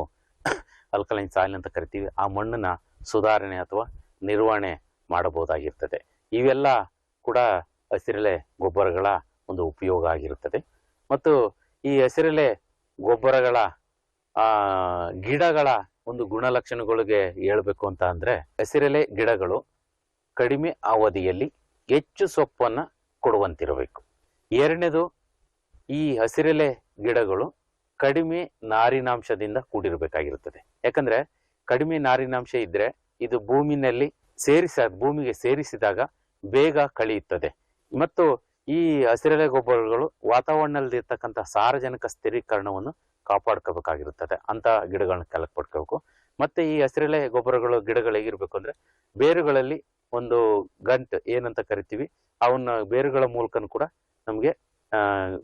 ಅಲ್ಕಲೈನ್ ಸಾಯಿಲ್ ಅಂತ ಕರಿತೀವಿ, ಆ ಮಣ್ಣನ್ನ ಸುಧಾರಣೆ ಅಥವಾ ನಿರ್ವಹಣೆ ಮಾಡಬಹುದಾಗಿರ್ತದೆ. ಇವೆಲ್ಲ ಕೂಡ ಹಸಿರೆಲೆ ಗೊಬ್ಬರಗಳ ಒಂದು ಉಪಯೋಗ ಆಗಿರುತ್ತದೆ ಮತ್ತು ಈ ಹಸಿರೆಲೆ ಗೊಬ್ಬರಗಳ ಗಿಡಗಳ ಒಂದು ಗುಣಲಕ್ಷಣಗಳಿಗೆ ಹೇಳ್ಬೇಕು ಅಂತ ಅಂದರೆ ಹಸಿರೆಲೆ ಗಿಡಗಳು ಕಡಿಮೆ ಅವಧಿಯಲ್ಲಿ ಹೆಚ್ಚು ಸೊಪ್ಪನ್ನ ಕೊಡುವಂತಿರಬೇಕು. ಎರಡನೇದು ಈ ಹಸಿರೆಲೆ ಗಿಡಗಳು ಕಡಿಮೆ ನಾರಿನಾಂಶದಿಂದ ಕೂಡಿರಬೇಕಾಗಿರುತ್ತದೆ ಯಾಕಂದ್ರೆ ಕಡಿಮೆ ನಾರಿನಾಂಶ ಇದ್ರೆ ಇದು ಭೂಮಿನಲ್ಲಿ ಸೇರಿಸ, ಭೂಮಿಗೆ ಸೇರಿಸಿದಾಗ ಬೇಗ ಕಳೆಯುತ್ತದೆ. ಮತ್ತು ಈ ಹಸಿರೆಲೆ ಗೊಬ್ಬರಗಳು ವಾತಾವರಣದಲ್ಲಿರ್ತಕ್ಕಂಥ ಸಾರಜನಕ ಸ್ಥಿರೀಕರಣವನ್ನು ಕಾಪಾಡ್ಕೋಬೇಕಾಗಿರುತ್ತದೆ. ಅಂತ ಗಿಡಗಳನ್ನ ಕೆಳಗೆ ಪಡ್ಕೋಬೇಕು. ಮತ್ತೆ ಈ ಹಸಿರೆಲೆ ಗೊಬ್ಬರಗಳು, ಗಿಡಗಳು ಹೇಗಿರ್ಬೇಕು ಅಂದ್ರೆ ಬೇರುಗಳಲ್ಲಿ ಒಂದು ಗಂಟು ಏನಂತ ಕರಿತೀವಿ, ಅವನ್ನ ಬೇರುಗಳ ಮೂಲಕ ಕೂಡ ನಮಗೆ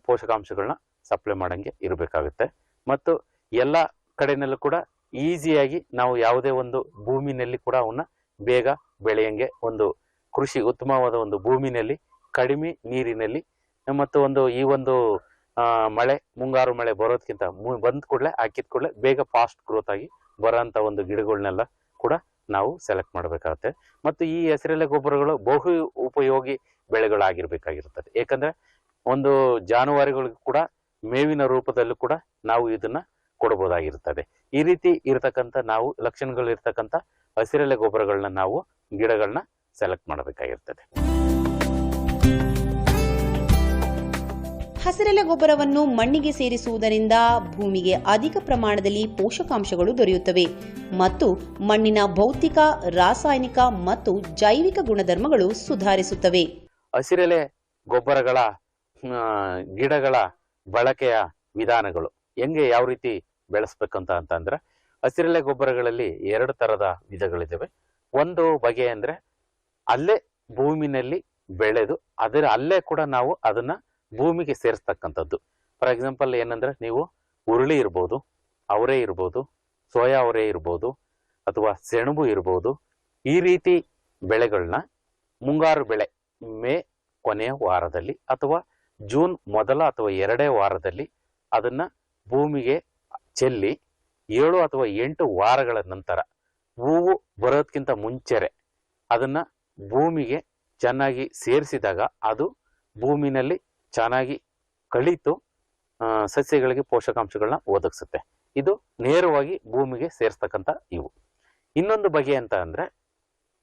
ಪೋಷಕಾಂಶಗಳನ್ನ ಸಪ್ಲೈ ಮಾಡಂಗೆ ಇರಬೇಕಾಗುತ್ತೆ. ಮತ್ತು ಎಲ್ಲ ಕಡೆನಲ್ಲೂ ಕೂಡ ಈಸಿಯಾಗಿ ನಾವು ಯಾವುದೇ ಒಂದು ಭೂಮಿನಲ್ಲಿ ಕೂಡ ಅವನ್ನ ಬೇಗ ಬೆಳೆಯಂಗೆ ಒಂದು ಕೃಷಿ ಉತ್ತಮವಾದ ಒಂದು ಭೂಮಿನಲ್ಲಿ ಕಡಿಮೆ ನೀರಿನಲ್ಲಿ ಮತ್ತು ಒಂದು ಈ ಒಂದು ಮಳೆ, ಮುಂಗಾರು ಮಳೆ ಬರೋದಕ್ಕಿಂತ ಬಂದ ಕೂಡಲೇ, ಹಾಕಿದ ಕೂಡಲೇ ಬೇಗ ಫಾಸ್ಟ್ ಗ್ರೋತ್ ಆಗಿ ಬರೋಂಥ ಒಂದು ಗಿಡಗಳನ್ನೆಲ್ಲ ಕೂಡ ನಾವು ಸೆಲೆಕ್ಟ್ ಮಾಡಬೇಕಾಗುತ್ತೆ. ಮತ್ತು ಈ ಹೆಸರೆಲೆ ಗೊಬ್ಬರಗಳು ಬಹು ಉಪಯೋಗಿ ಬೆಳೆಗಳಾಗಿರ್ಬೇಕಾಗಿರುತ್ತದೆ ಯಾಕಂದ್ರೆ ಒಂದು ಜಾನುವಾರುಗಳಿಗೂ ಕೂಡ ಮೇವಿನ ರೂಪದಲ್ಲೂ ಕೂಡ ನಾವು ಇದನ್ನ ಕೊಡಬಹುದಾಗಿರುತ್ತದೆ ಈ ರೀತಿ ಇರತಕ್ಕಂಥ ನಾವು ಲಕ್ಷಣಗಳು ಇರ್ತಕ್ಕಂಥ ಹಸಿರೆಲೆ ಗೊಬ್ಬರಗಳನ್ನ ನಾವು ಗಿಡಗಳನ್ನ ಸೆಲೆಕ್ಟ್ ಮಾಡಬೇಕಾಗಿರ್ತದೆ. ಹಸಿರೆಲೆ ಗೊಬ್ಬರವನ್ನು ಮಣ್ಣಿಗೆ ಸೇರಿಸುವುದರಿಂದ ಭೂಮಿಗೆ ಅಧಿಕ ಪ್ರಮಾಣದಲ್ಲಿ ಪೋಷಕಾಂಶಗಳು ದೊರೆಯುತ್ತವೆ ಮತ್ತು ಮಣ್ಣಿನ ಭೌತಿಕ ರಾಸಾಯನಿಕ ಮತ್ತು ಜೈವಿಕ ಗುಣಧರ್ಮಗಳು ಸುಧಾರಿಸುತ್ತವೆ. ಹಸಿರೆಲೆ ಗೊಬ್ಬರಗಳ ಗಿಡಗಳ ಬಳಕೆಯ ವಿಧಾನಗಳು ಹೆಂಗೆ ಯಾವ ರೀತಿ ಬೆಳೆಸ್ಬೇಕಂತ ಅಂತ ಅಂದ್ರೆ ಹಸಿರೆಲೆ ಗೊಬ್ಬರಗಳಲ್ಲಿ ಎರಡು ತರದ ವಿಧಗಳಿದ್ದಾವೆ ಒಂದು ಬಗೆ ಅಂದ್ರೆ ಅಲ್ಲೇ ಭೂಮಿನಲ್ಲಿ ಬೆಳೆದು ಅದರ ಅಲ್ಲೇ ಕೂಡ ನಾವು ಅದನ್ನ ಭೂಮಿಗೆ ಸೇರಿಸ್ತಕ್ಕಂಥದ್ದು. ಫಾರ್ ಎಕ್ಸಾಂಪಲ್ ಏನಂದ್ರೆ ನೀವು ಉರುಳಿ ಇರ್ಬೋದು, ಅವರೆ ಇರ್ಬೋದು, ಸೋಯಾ ಅವರೆ ಇರ್ಬೋದು ಅಥವಾ ಸೆಣಬು ಇರ್ಬೋದು, ಈ ರೀತಿ ಬೆಳೆಗಳನ್ನ ಮುಂಗಾರು ಬೆಳೆ ಮೇ ಕೊನೆಯ ವಾರದಲ್ಲಿ ಅಥವಾ ಜೂನ್ ಮೊದಲ ಅಥವಾ ಎರಡೇ ವಾರದಲ್ಲಿ ಅದನ್ನ ಭೂಮಿಗೆ ಚೆಲ್ಲಿ ಏಳು ಅಥವಾ ಎಂಟು ವಾರಗಳ ನಂತರ ಹೂವು ಬರೋದಕ್ಕಿಂತ ಮುಂಚೆರೆ ಅದನ್ನ ಭೂಮಿಗೆ ಚೆನ್ನಾಗಿ ಸೇರಿಸಿದಾಗ ಅದು ಭೂಮಿನಲ್ಲಿ ಚೆನ್ನಾಗಿ ಕಳಿತು ಸಸ್ಯಗಳಿಗೆ ಪೋಷಕಾಂಶಗಳನ್ನ ಒದಗಿಸುತ್ತೆ. ಇದು ನೇರವಾಗಿ ಭೂಮಿಗೆ ಸೇರಿಸ್ತಕ್ಕಂಥ ಇವು. ಇನ್ನೊಂದು ಬಗೆ ಅಂತ ಅಂದರೆ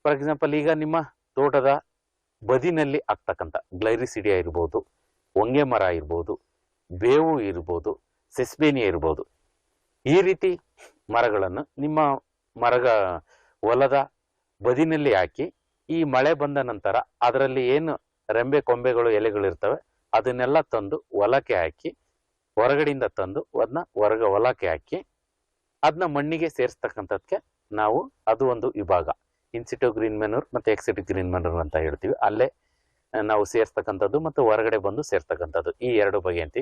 ಫಾರ್ ಎಕ್ಸಾಂಪಲ್ ಈಗ ನಿಮ್ಮ ತೋಟದ ಬದಿನಲ್ಲಿ ಆಗ್ತಕ್ಕಂಥ ಗ್ಲೈರಿಸಿಡಿಯಾ ಇರ್ಬೋದು, ಹೊಂಗೆ ಮರ ಇರ್ಬೋದು, ಬೇವು ಇರ್ಬೋದು, ಸೆಸ್ಬೇನಿಯಾ ಇರ್ಬೋದು ಈ ರೀತಿ ಮರಗಳನ್ನು ನಿಮ್ಮ ಮರಗ ಹೊಲದ ಬದಿನಲ್ಲಿ ಹಾಕಿ ಈ ಮಳೆ ಬಂದ ನಂತರ ಅದರಲ್ಲಿ ಏನು ರೆಂಬೆ ಕೊಂಬೆಗಳು ಎಲೆಗಳು ಇರ್ತವೆ ಅದನ್ನೆಲ್ಲ ತಂದು ಹೊಲಕ್ಕೆ ಹಾಕಿ ಹೊರಗಡೆಯಿಂದ ತಂದು ಅದನ್ನ ಹೊರಗ ಹೊಲಕ್ಕೆ ಹಾಕಿ ಅದನ್ನ ಮಣ್ಣಿಗೆ ಸೇರಿಸ್ತಕ್ಕಂಥದ್ಕೆ ನಾವು ಅದು ಒಂದು ವಿಭಾಗ. ಇನ್ಸಿಟೋ ಗ್ರೀನ್ ಮೆನೂರ್ ಮತ್ತೆ ಎಕ್ಸಿಟೋ ಗ್ರೀನ್ ಮೆನೂರ್ ಅಂತ ಹೇಳ್ತೀವಿ. ಅಲ್ಲೇ ನಾವು ಸೇರಿಸ್ತಕ್ಕಂಥದ್ದು ಮತ್ತು ಹೊರಗಡೆ ಬಂದು ಸೇರ್ತಕ್ಕಂಥದ್ದು ಈ ಎರಡು ಬಗೆ ಅಂತ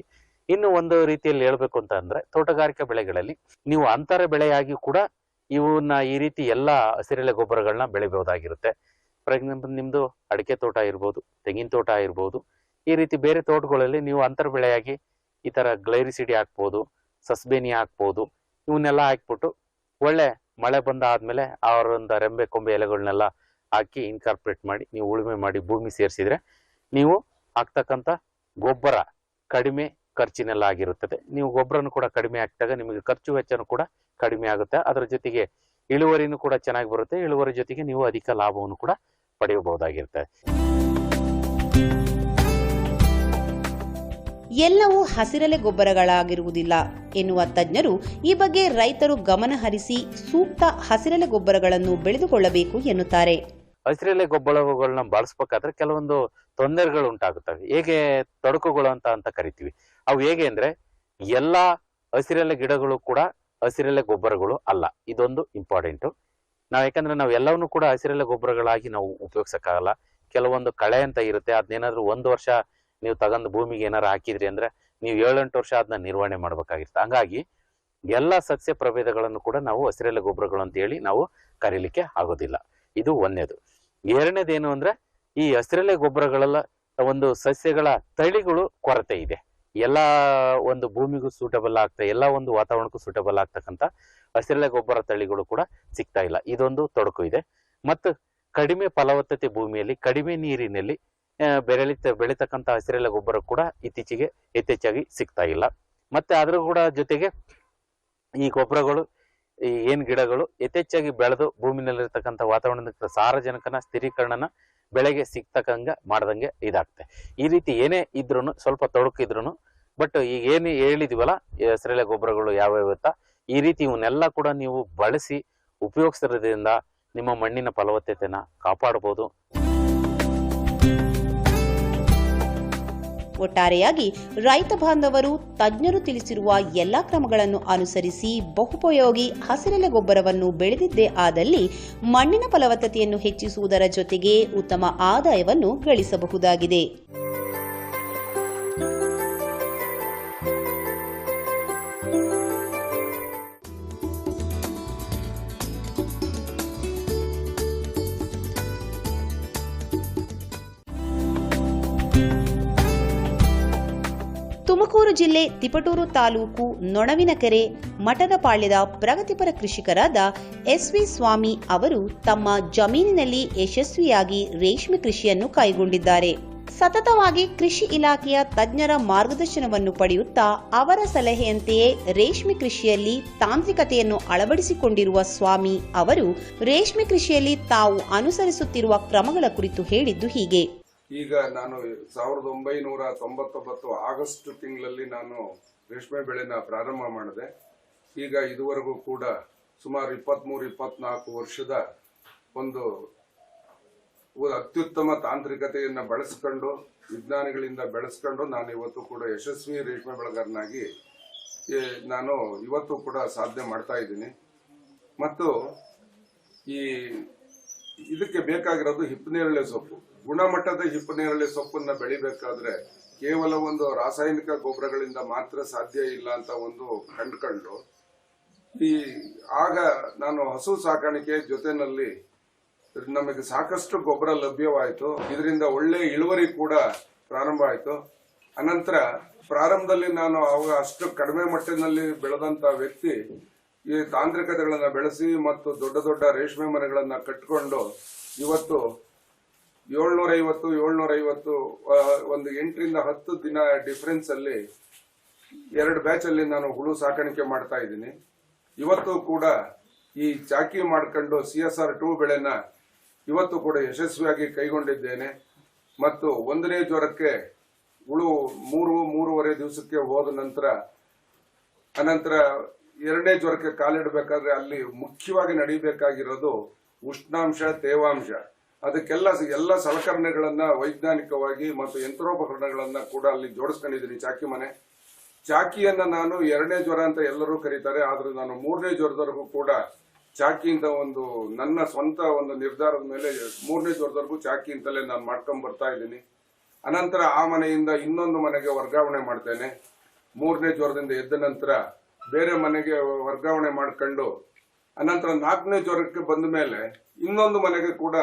ಇನ್ನು ಒಂದು ರೀತಿಯಲ್ಲಿ ಹೇಳ್ಬೇಕು ಅಂತ ಅಂದ್ರೆ ತೋಟಗಾರಿಕಾ ಬೆಳೆಗಳಲ್ಲಿ ನೀವು ಅಂತರ ಬೆಳೆಯಾಗಿ ಕೂಡ ಇವನ್ನ ಈ ರೀತಿ ಎಲ್ಲ ಹಸಿರೆಲೆ ಗೊಬ್ಬರಗಳನ್ನ ಬೆಳಿಬಹುದಾಗಿರುತ್ತೆ. ಫಾರ್ ಎಕ್ಸಾಂಪಲ್ ನಿಮ್ದು ಅಡಿಕೆ ತೋಟ ಇರ್ಬೋದು, ತೆಂಗಿನ ತೋಟ ಇರ್ಬೋದು, ಈ ರೀತಿ ಬೇರೆ ತೋಟಗಳಲ್ಲಿ ನೀವು ಅಂತರ ಬೆಳೆಯಾಗಿ ಈ ತರ ಗ್ಲೈರಿಸಿಡಿ ಹಾಕ್ಬೋದು, ಸಸ್ಬೇನಿ ಹಾಕ್ಬೋದು, ಇವನ್ನೆಲ್ಲ ಹಾಕ್ಬಿಟ್ಟು ಒಳ್ಳೆ ಮಳೆ ಬಂದ ಆದ್ಮೇಲೆ ಅವರೊಂದು ರೆಂಬೆ ಕೊಂಬೆ ಎಲೆಗಳನ್ನೆಲ್ಲ ಹಾಕಿ ಇನ್ಕಾರ್ಪೊರೇಟ್ ಮಾಡಿ, ನೀವು ಉಳುಮೆ ಮಾಡಿ ಭೂಮಿ ಸೇರಿಸಿದ್ರೆ ನೀವು ಹಾಕ್ತಕ್ಕಂಥ ಗೊಬ್ಬರ ಕಡಿಮೆ ಖರ್ಚಿನೆಲ್ಲ ಆಗಿರುತ್ತದೆ ನೀವು ಗೊಬ್ಬರನು ಕೂಡ ಕಡಿಮೆ ಹಾಕಿದಾಗ ನಿಮಗೆ ಖರ್ಚು ವೆಚ್ಚನೂ ಕೂಡ ಕಡಿಮೆ ಆಗುತ್ತೆ. ಅದರ ಜೊತೆಗೆ ಇಳುವರಿನೂ ಕೂಡ ಚೆನ್ನಾಗಿ ಬರುತ್ತೆ. ಇಳುವರಿ ಜೊತೆಗೆ ನೀವು ಅಧಿಕ ಲಾಭವನ್ನು ಕೂಡ ಪಡೆಯಬಹುದಾಗಿರುತ್ತೆ ಎಲ್ಲವೂ ಹಸಿರಲೆ ಗೊಬ್ಬರಗಳಾಗಿರುವುದಿಲ್ಲ ಎನ್ನುವ ತಜ್ಞರು ಈ ಬಗ್ಗೆ ರೈತರು ಗಮನಹರಿಸಿ ಸೂಕ್ತ ಹಸಿರಲೆ ಗೊಬ್ಬರಗಳನ್ನು ಬೆಳೆದುಕೊಳ್ಳಬೇಕು ಎನ್ನುತ್ತಾರೆ. ಹಸಿರೆಲೆ ಗೊಬ್ಬರಗಳನ್ನ ಬಳಸ್ಬೇಕಾದ್ರೆ ಕೆಲವೊಂದು ತೊಂದರೆಗಳು ಉಂಟಾಗುತ್ತವೆ. ಹೇಗೆ ತೊಡಕುಗಳು ಅಂತ ಅಂತ ಕರಿತೀವಿ. ಅವು ಹೇಗೆ ಅಂದ್ರೆ ಎಲ್ಲಾ ಹಸಿರೆಲೆ ಗಿಡಗಳು ಕೂಡ ಹಸಿರೆಲೆ ಗೊಬ್ಬರಗಳು ಅಲ್ಲ. ಇದೊಂದು ಇಂಪಾರ್ಟೆಂಟು ನಾವು ಯಾಕಂದ್ರೆ ನಾವು ಎಲ್ಲವನ್ನೂ ಕೂಡ ಹಸಿರೆಲೆ ಗೊಬ್ಬರಗಳಾಗಿ ನಾವು ಉಪಯೋಗಿಸಕ್ಕಾಗಲ್ಲ. ಕೆಲವೊಂದು ಕಳೆ ಅಂತ ಇರುತ್ತೆ ಅದನ್ನೇನಾದ್ರೂ ಒಂದು ವರ್ಷ ನೀವು ತಗೊಂಡು ಭೂಮಿಗೆ ಏನಾರು ಹಾಕಿದ್ರಿ ಅಂದ್ರೆ ನೀವು ಏಳೆಂಟು ವರ್ಷ ಅದನ್ನ ನಿರ್ವಹಣೆ ಮಾಡ್ಬೇಕಾಗಿರುತ್ತೆ. ಹಂಗಾಗಿ ಎಲ್ಲ ಸಸ್ಯ ಪ್ರಭೇದಗಳನ್ನು ಕೂಡ ನಾವು ಹಸಿರೆಲೆ ಗೊಬ್ಬರಗಳು ಅಂತ ಹೇಳಿ ನಾವು ಕರೀಲಿಕ್ಕೆ ಆಗೋದಿಲ್ಲ. ಇದು ಒಂದನೇದು ಎರಡನೇದೇನು ಅಂದ್ರೆ ಈ ಹಸಿರೆಲೆ ಗೊಬ್ಬರಗಳೆಲ್ಲ ಒಂದು ಸಸ್ಯಗಳ ತಳಿಗಳು ಕೊರತೆ ಇದೆ. ಎಲ್ಲ ಒಂದು ಭೂಮಿಗೂ ಸೂಟಬಲ್ ಆಗ್ತಾ, ಎಲ್ಲ ಒಂದು ವಾತಾವರಣಕ್ಕೂ ಸೂಟಬಲ್ ಆಗ್ತಕ್ಕಂಥ ಹಸಿರೆಲೆ ಗೊಬ್ಬರ ತಳಿಗಳು ಕೂಡ ಸಿಗ್ತಾ ಇಲ್ಲ. ಇದೊಂದು ತೊಡಕು ಇದೆ. ಮತ್ತು ಕಡಿಮೆ ಫಲವತ್ತತೆ ಭೂಮಿಯಲ್ಲಿ, ಕಡಿಮೆ ನೀರಿನಲ್ಲಿ ಬೆರಳಿತ, ಬೆಳೀತಕ್ಕಂಥ ಹಸಿರೆಲೆ ಗೊಬ್ಬರ ಕೂಡ ಇತ್ತೀಚೆಗೆ ಯಥೇಚ್ಛಾಗಿ ಸಿಗ್ತಾ ಇಲ್ಲ. ಮತ್ತೆ ಅದ್ರ ಕೂಡ ಜೊತೆಗೆ ಈ ಗೊಬ್ಬರಗಳು ಈ ಏನ್ ಗಿಡಗಳು ಯಥೇಚ್ಛಾಗಿ ಬೆಳೆದು ಭೂಮಿನಲ್ಲಿರ್ತಕ್ಕಂಥ ವಾತಾವರಣದ ಸಾರಜನಕನ ಸ್ಥಿರೀಕರಣನ ಬೆಳೆಗೆ ಸಿಗ್ತಕ್ಕಂಗ ಮಾಡ್ದಂಗೆ ಇದಾಗ್ತದೆ ಈ ರೀತಿ ಏನೇ ಇದ್ರು ಸ್ವಲ್ಪ ತೊಡಕಿದ್ರು ಬಟ್ ಈಗ ಏನು ಹೇಳಿದಿವಲ್ಲ ಸರಳೆ ಗೊಬ್ಬರಗಳು ಯಾವ್ಯಾವ ಈ ರೀತಿ ಇವನ್ನೆಲ್ಲ ಕೂಡ ನೀವು ಬಳಸಿ ಉಪಯೋಗಿಸಿರೋದ್ರಿಂದ ನಿಮ್ಮ ಮಣ್ಣಿನ ಫಲವತ್ತತೆನ ಕಾಪಾಡಬಹುದು ಒಟ್ಟಾರೆಯಾಗಿ ರೈತ ಬಾಂಧವರು, ತಜ್ಞರು ತಿಳಿಸಿರುವ ಎಲ್ಲ ಕ್ರಮಗಳನ್ನು ಅನುಸರಿಸಿ ಬಹುಪಯೋಗಿ ಹಸಿರೆಲೆ ಗೊಬ್ಬರವನ್ನು ಬೆಳೆದಿದ್ದೇ ಆದಲ್ಲಿ ಮಣ್ಣಿನ ಫಲವತ್ತತೆಯನ್ನು ಹೆಚ್ಚಿಸುವುದರ ಜೊತೆಗೆ ಉತ್ತಮ ಆದಾಯವನ್ನು ಗಳಿಸಬಹುದಾಗಿದೆ. ಜಿಲ್ಲೆ ತಿಪಟೂರು ತಾಲೂಕು ನೊಣವಿನಕೆರೆ ಮಠದಪಾಳ್ಯದ ಪ್ರಗತಿಪರ ಕೃಷಿಕರಾದ ಎಸ್ವಿ ಸ್ವಾಮಿ ಅವರು ತಮ್ಮ ಜಮೀನಿನಲ್ಲಿ ಯಶಸ್ವಿಯಾಗಿ ರೇಷ್ಮೆ ಕೃಷಿಯನ್ನು ಕೈಗೊಂಡಿದ್ದಾರೆ ಸತತವಾಗಿ ಕೃಷಿ ಇಲಾಖೆಯ ತಜ್ಞರ ಮಾರ್ಗದರ್ಶನವನ್ನು ಪಡೆಯುತ್ತಾ ಅವರ ಸಲಹೆಯಂತೆಯೇ ರೇಷ್ಮೆ ಕೃಷಿಯಲ್ಲಿ ತಾಂತ್ರಿಕತೆಯನ್ನು ಅಳವಡಿಸಿಕೊಂಡಿರುವ ಸ್ವಾಮಿ ಅವರು ರೇಷ್ಮೆ ಕೃಷಿಯಲ್ಲಿ ತಾವು ಅನುಸರಿಸುತ್ತಿರುವ ಕ್ರಮಗಳ ಕುರಿತು ಹೇಳಿದ್ದು ಹೀಗೆ. ಈಗ ನಾನು ಸಾವಿರದ ಒಂಬೈನೂರ ತೊಂಬತ್ತೊಂಬತ್ತು ಆಗಸ್ಟ್ ತಿಂಗಳಲ್ಲಿ ನಾನು ರೇಷ್ಮೆ ಬೆಳೆನ ಪ್ರಾರಂಭ ಮಾಡಿದೆ. ಈಗ ಇದುವರೆಗೂ ಕೂಡ ಸುಮಾರು ಇಪ್ಪತ್ತ್ಮೂರು ಇಪ್ಪತ್ನಾಲ್ಕು ವರ್ಷದ ಒಂದು ಅತ್ಯುತ್ತಮ ತಾಂತ್ರಿಕತೆಯನ್ನು ಬಳಸ್ಕೊಂಡು, ವಿಜ್ಞಾನಿಗಳಿಂದ ಬೆಳೆಸ್ಕೊಂಡು ನಾನು ಇವತ್ತು ಕೂಡ ಯಶಸ್ವಿ ರೇಷ್ಮೆ ಬೆಳೆಗಾರನಾಗಿ ನಾನು ಇವತ್ತು ಕೂಡ ಸಾಧನೆ ಮಾಡ್ತಾ ಇದ್ದೀನಿ. ಮತ್ತು ಈ ಇದಕ್ಕೆ ಬೇಕಾಗಿರೋದು ಹಿಪ್ಪನೇರಳೆ ಸೊಪ್ಪು. ಗುಣಮಟ್ಟದ ಹಿಪ್ಪನೇರಳೆ ಸೊಪ್ಪನ್ನ ಬೆಳಿಬೇಕಾದ್ರೆ ಕೇವಲ ಒಂದು ರಾಸಾಯನಿಕ ಗೊಬ್ಬರಗಳಿಂದ ಮಾತ್ರ ಸಾಧ್ಯ ಇಲ್ಲ ಅಂತ ಒಂದು ಕಂಡುಕೊಂಡು, ಈ ಆಗ ನಾನು ಹಸು ಸಾಕಾಣಿಕೆ ಜೊತೆನಲ್ಲಿ ನಮಗೆ ಸಾಕಷ್ಟು ಗೊಬ್ಬರ ಲಭ್ಯವಾಯಿತು. ಇದರಿಂದ ಒಳ್ಳೆ ಇಳುವರಿ ಕೂಡ ಪ್ರಾರಂಭ ಆಯಿತು. ಅನಂತರ ಪ್ರಾರಂಭದಲ್ಲಿ ನಾನು ಅವಾಗ ಅಷ್ಟು ಕಡಿಮೆ ಮಟ್ಟಿನಲ್ಲಿ ಬೆಳೆದಂತ ವ್ಯಕ್ತಿ ಈ ತಾಂತ್ರಿಕತೆಗಳನ್ನ ಬೆಳೆಸಿ ಮತ್ತು ದೊಡ್ಡ ದೊಡ್ಡ ರೇಷ್ಮೆ ಮನೆಗಳನ್ನ ಕಟ್ಟಿಕೊಂಡು ಇವತ್ತು ಏಳ್ನೂರ ಐವತ್ತು ಏಳ್ನೂರ ಐವತ್ತು ಒಂದು ಎಂಟರಿಂದ ಹತ್ತು ದಿನ ಡಿಫರೆನ್ಸ್ ಅಲ್ಲಿ ಎರಡು ಬ್ಯಾಚ್ ಅಲ್ಲಿ ನಾನು ಹುಳು ಸಾಕಾಣಿಕೆ ಮಾಡ್ತಾ ಇದ್ದೀನಿ. ಇವತ್ತು ಕೂಡ ಈ ಚಾಕಿ ಮಾಡ್ಕೊಂಡು ಸಿ ಎಸ್ ಆರ್ ಟೂ ಬೆಳೆನ ಇವತ್ತು ಕೂಡ ಯಶಸ್ವಿಯಾಗಿ ಕೈಗೊಂಡಿದ್ದೇನೆ. ಮತ್ತು ಒಂದನೇ ಜ್ವರಕ್ಕೆ ಹುಳು ಮೂರು, ಮೂರುವರೆ ದಿವಸಕ್ಕೆ ಹೋದ ನಂತರ, ಅನಂತರ ಎರಡನೇ ಜ್ವರಕ್ಕೆ ಕಾಲಿಡಬೇಕಾದ್ರೆ ಅಲ್ಲಿ ಮುಖ್ಯವಾಗಿ ನಡಿಬೇಕಾಗಿರೋದು ಉಷ್ಣಾಂಶ, ತೇವಾಂಶ. ಅದಕ್ಕೆಲ್ಲ ಎಲ್ಲ ಸಲಕರಣೆಗಳನ್ನ ವೈಜ್ಞಾನಿಕವಾಗಿ ಮತ್ತು ಯಂತ್ರೋಪಕರಣಗಳನ್ನ ಕೂಡ ಅಲ್ಲಿ ಜೋಡಿಸ್ಕೊಂಡಿದ್ದೀನಿ ಚಾಕಿ ಮನೆ. ಚಾಕಿಯನ್ನ ನಾನು ಎರಡನೇ ಜ್ವರ ಅಂತ ಎಲ್ಲರೂ ಕರೀತಾರೆ, ಆದ್ರೆ ನಾನು ಮೂರನೇ ಜ್ವರದವರೆಗೂ ಕೂಡ ಚಾಕಿಯಿಂದ ಒಂದು ನನ್ನ ಸ್ವಂತ ಒಂದು ನಿರ್ಧಾರದ ಮೇಲೆ ಮೂರನೇ ಜ್ವರದವರೆಗೂ ಚಾಕಿ ಅಂತಲೇ ನಾನು ಮಾಡ್ಕೊಂಡ್ ಬರ್ತಾ ಇದ್ದೀನಿ. ಅನಂತರ ಆ ಮನೆಯಿಂದ ಇನ್ನೊಂದು ಮನೆಗೆ ವರ್ಗಾವಣೆ ಮಾಡ್ತೇನೆ. ಮೂರನೇ ಜ್ವರದಿಂದ ಎದ್ದ ನಂತರ ಬೇರೆ ಮನೆಗೆ ವರ್ಗಾವಣೆ ಮಾಡ್ಕೊಂಡು, ಅನಂತರ ನಾಲ್ಕನೇ ಜ್ವರಕ್ಕೆ ಬಂದ ಮೇಲೆ ಇನ್ನೊಂದು ಮನೆಗೆ ಕೂಡ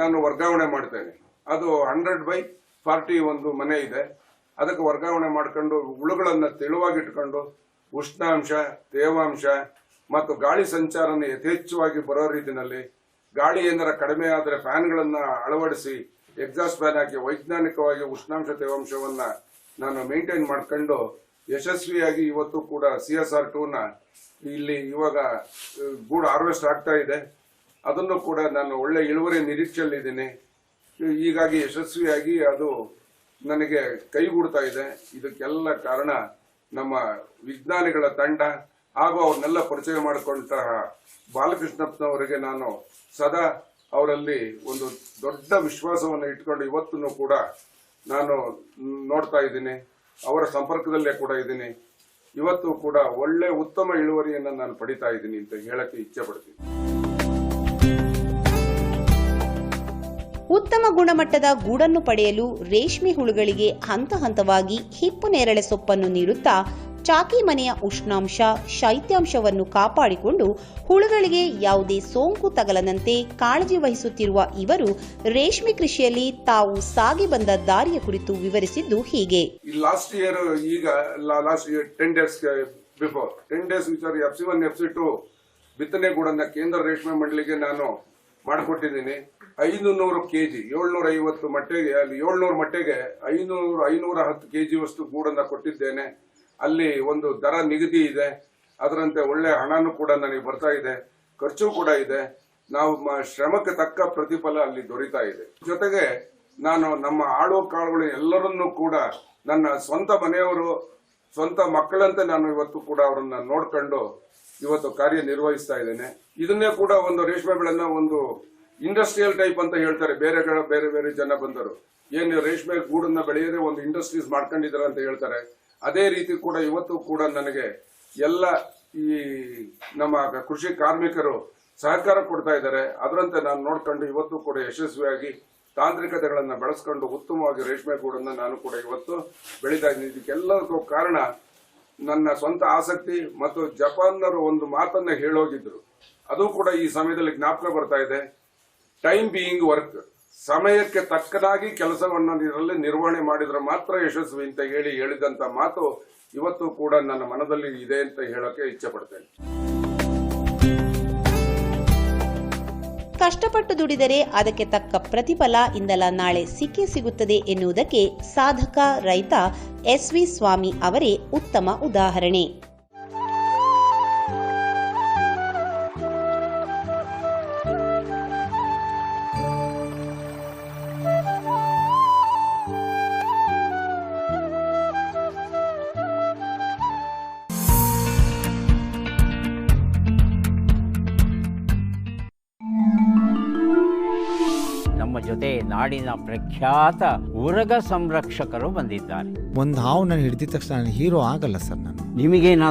ನಾನು ವರ್ಗಾವಣೆ ಮಾಡ್ತೇನೆ ಅದು ಹಂಡ್ರೆಡ್ ಬೈ ಫಾರ್ಟಿ ಒಂದು ಮನೆ ಇದೆ. ಅದಕ್ಕೆ ವರ್ಗಾವಣೆ ಮಾಡ್ಕೊಂಡು ಹುಳುಗಳನ್ನ ತೆಳುವಾಗಿಟ್ಕೊಂಡು ಉಷ್ಣಾಂಶ, ತೇವಾಂಶ ಮತ್ತು ಗಾಳಿ ಸಂಚಾರನ ಯಥೇಚ್ಛವಾಗಿ ಬರೋ ರೀತಿಯಲ್ಲಿ ಗಾಳಿ ಏನಾರ ಕಡಿಮೆ ಆದರೆ ಫ್ಯಾನ್ಗಳನ್ನ ಅಳವಡಿಸಿ ಎಕ್ಸಾಸ್ಟ್ ಫ್ಯಾನ್ ಹಾಕಿ ವೈಜ್ಞಾನಿಕವಾಗಿ ಉಷ್ಣಾಂಶ, ತೇವಾಂಶವನ್ನ ನಾನು ಮೇಂಟೈನ್ ಮಾಡ್ಕೊಂಡು ಯಶಸ್ವಿಯಾಗಿ ಇವತ್ತು ಕೂಡ ಸಿ ಎಸ್ ಆರ್ ಟೂನ ಇಲ್ಲಿ ಇವಾಗ ಗೂಡ್ ಗೂಡು ಹಾರ್ವೆಸ್ಟ್ ಆಗ್ತಾ ಇದೆ. ಅದನ್ನು ಕೂಡ ನಾನು ಒಳ್ಳೆ ಇಳುವರಿ ನಿರೀಕ್ಷೆಯಲ್ಲಿದ್ದೀನಿ. ಹೀಗಾಗಿ ಯಶಸ್ವಿಯಾಗಿ ಅದು ನನಗೆ ಕೈಗೂಡ್ತಾ ಇದೆ. ಇದಕ್ಕೆಲ್ಲ ಕಾರಣ ನಮ್ಮ ವಿಜ್ಞಾನಿಗಳ ತಂಡ ಹಾಗೂ ಅವ್ರನ್ನೆಲ್ಲ ಪರಿಚಯ ಮಾಡಿಕೊಂಡಂತಹ ಬಾಲಕೃಷ್ಣಪ್ಪನವರಿಗೆ ನಾನು ಸದಾ ಅವರಲ್ಲಿ ಒಂದು ದೊಡ್ಡ ವಿಶ್ವಾಸವನ್ನು ಇಟ್ಕೊಂಡು ಇವತ್ತೂ ಕೂಡ ನಾನು ನೋಡ್ತಾ ಇದ್ದೀನಿ. ಅವರ ಸಂಪರ್ಕದಲ್ಲೇ ಕೂಡ ಇದ್ದೀನಿ. ಇವತ್ತು ಕೂಡ ಒಳ್ಳೆ ಉತ್ತಮ ಇಳುವರಿಯನ್ನು ನಾನು ಪಡಿತಾ ಇದ್ದೀನಿ ಅಂತ ಹೇಳಕ್ಕೆ ಇಚ್ಛೆ ಪಡ್ತೀನಿ. ಉತ್ತಮ ಗುಣಮಟ್ಟದ ಗೂಡನ್ನು ಪಡೆಯಲು ರೇಷ್ಮೆ ಹುಳುಗಳಿಗೆ ಹಂತ ಹಂತವಾಗಿ ಹಿಪ್ಪು ನೇರಳೆ ಸೊಪ್ಪನ್ನು ನೀಡುತ್ತಾ ಚಾಕಿ ಮನೆಯ ಉಷ್ಣಾಂಶ, ಶೈತ್ಯಾಂಶವನ್ನು ಕಾಪಾಡಿಕೊಂಡು ಹುಳುಗಳಿಗೆ ಯಾವುದೇ ಸೋಂಕು ತಗಲದಂತೆ ಕಾಳಜಿ ವಹಿಸುತ್ತಿರುವ ಇವರು ರೇಷ್ಮೆ ಕೃಷಿಯಲ್ಲಿ ತಾವು ಸಾಗಿ ಬಂದ ದಾರಿಯ ಕುರಿತು ವಿವರಿಸಿದ್ದು ಹೀಗೆ. ಲಾಸ್ಟ್ ಇಯರ್ ಈಗ ಲಾಸ್ಟ್ ಬಿತ್ತನೆ ಗೂಡನ್ನ ಕೇಂದ್ರ ರೇಷ್ಮೆ ಮಂಡಳಿಗೆ ನಾನು ಮಾಡಿಕೊಟ್ಟಿದ್ದೀನಿ. ಐನೂರು ಕೆ ಜಿ ಏಳ್ನೂರ ಐವತ್ತು ಮಟ್ಟೆಗೆ, ಅಲ್ಲಿ ಏಳ್ನೂರು ಮಟ್ಟೆಗೆ ಐನೂರು, ಐನೂರ ಹತ್ತು ಕೆ ಜಿಯಷ್ಟು ಗೂಡನ್ನ ಕೊಟ್ಟಿದ್ದೇನೆ. ಅಲ್ಲಿ ಒಂದು ದರ ನಿಗದಿ ಇದೆ. ಅದರಂತೆ ಒಳ್ಳೆ ಹಣನೂ ಕೂಡ ನನಗೆ ಬರ್ತಾ ಇದೆ. ಖರ್ಚು ಕೂಡ ಇದೆ. ನಾವು ಶ್ರಮಕ್ಕೆ ತಕ್ಕ ಪ್ರತಿಫಲ ಅಲ್ಲಿ ದೊರೀತಾ ಇದೆ. ಜೊತೆಗೆ ನಾನು ನಮ್ಮ ಆಳು ಕಾಳುಗಳು ಎಲ್ಲರನ್ನೂ ಕೂಡ ನನ್ನ ಸ್ವಂತ ಮನೆಯವರು, ಸ್ವಂತ ಮಕ್ಕಳಂತೆ ನಾನು ಇವತ್ತು ಕೂಡ ಅವರನ್ನ ನೋಡ್ಕೊಂಡು ಇವತ್ತು ಕಾರ್ಯನಿರ್ವಹಿಸ್ತಾ ಇದ್ದೇನೆ. ಇದನ್ನೇ ಕೂಡ ಒಂದು ರೇಷ್ಮೆ ಬೆಳೆನ ಒಂದು ಇಂಡಸ್ಟ್ರಿಯಲ್ ಟೈಪ್ ಅಂತ ಹೇಳ್ತಾರೆ. ಬೇರೆ ಕಡೆ ಬೇರೆ ಬೇರೆ ಜನ ಬಂದರು. ಏನು ರೇಷ್ಮೆ ಗೂಡನ್ನ ಬೆಳೆಯದೆ ಒಂದು ಇಂಡಸ್ಟ್ರೀಸ್ ಮಾಡ್ಕೊಂಡಿದ್ದಾರೆ ಅಂತ ಹೇಳ್ತಾರೆ. ಅದೇ ರೀತಿ ಕೂಡ ಇವತ್ತು ಕೂಡ ನನಗೆ ಎಲ್ಲ ಈ ನಮ್ಮ ಕೃಷಿ ಕಾರ್ಮಿಕರು ಸಹಕಾರ ಕೊಡ್ತಾ ಇದ್ದಾರೆ. ಅದರಂತೆ ನಾನು ನೋಡ್ಕೊಂಡು ಇವತ್ತು ಕೂಡ ಯಶಸ್ವಿಯಾಗಿ ತಾಂತ್ರಿಕತೆಗಳನ್ನು ಬಳಸ್ಕೊಂಡು ಉತ್ತಮವಾಗಿ ರೇಷ್ಮೆ ಗೂಡನ್ನ ನಾನು ಕೂಡ ಇವತ್ತು ಬೆಳೀತಾ ಇದ್ದೀನಿ. ಇದಕ್ಕೆಲ್ಲದಕ್ಕೂ ಕಾರಣ ನನ್ನ ಸ್ವಂತ ಆಸಕ್ತಿ ಮತ್ತು ಜಪಾನ್ನರು ಒಂದು ಮಾತನ್ನ ಹೇಳೋಗಿದ್ರು. ಅದು ಕೂಡ ಈ ಸಮಯದಲ್ಲಿ ಜ್ಞಾಪಕ ಬರ್ತಾ ಇದೆ. ಟೈಮ್ ಬೀಯಿಂಗ್ ವರ್ಕ್ ಸಮಯಕ್ಕೆ ತಕ್ಕದಾಗಿ ಕೆಲಸವನ್ನು ಇದರಲ್ಲಿ ನಿರ್ವಹಣೆ ಮಾಡಿದ್ರೆ ಮಾತ್ರ ಯಶಸ್ವಿ ಅಂತ ಹೇಳಿ ಹೇಳಿದಂತ ಮಾತು ಇವತ್ತು ಕೂಡ ನನ್ನ ಮನದಲ್ಲಿ ಇದೆ ಅಂತ ಹೇಳಕ್ಕೆ ಇಚ್ಛೆ ಪಡ್ತೇನೆ. ಕಷ್ಟಪಟ್ಟು ದುಡಿದರೆ ಅದಕ್ಕೆ ತಕ್ಕ ಪ್ರತಿಫಲ ಇಂದಲ ನಾಳೆ ಸಿಕ್ಕಿ ಸಿಗುತ್ತದೆ ಎನ್ನುವುದಕ್ಕೆ ಸಾಧಕ ರೈತ ಎಸ್ ವಿ ಸ್ವಾಮಿ ಅವರೇ ಉತ್ತಮ ಉದಾಹರಣೆ. ನಾಡಿನ ಪ್ರಖ್ಯಾತ ಉರಗ ಸಂರಕ್ಷಕರು ಬಂದಿದ್ದಾರೆ. ಒಂದು ಹಾವು ನಾನು ಹಿಡಿದ ತಕ್ಷಣ ನಾನು ಹೀರೋ ಆಗಲ್ಲ ಸರ್ ನಾನು. ನಿಮಗೇನಾದ್ರೂ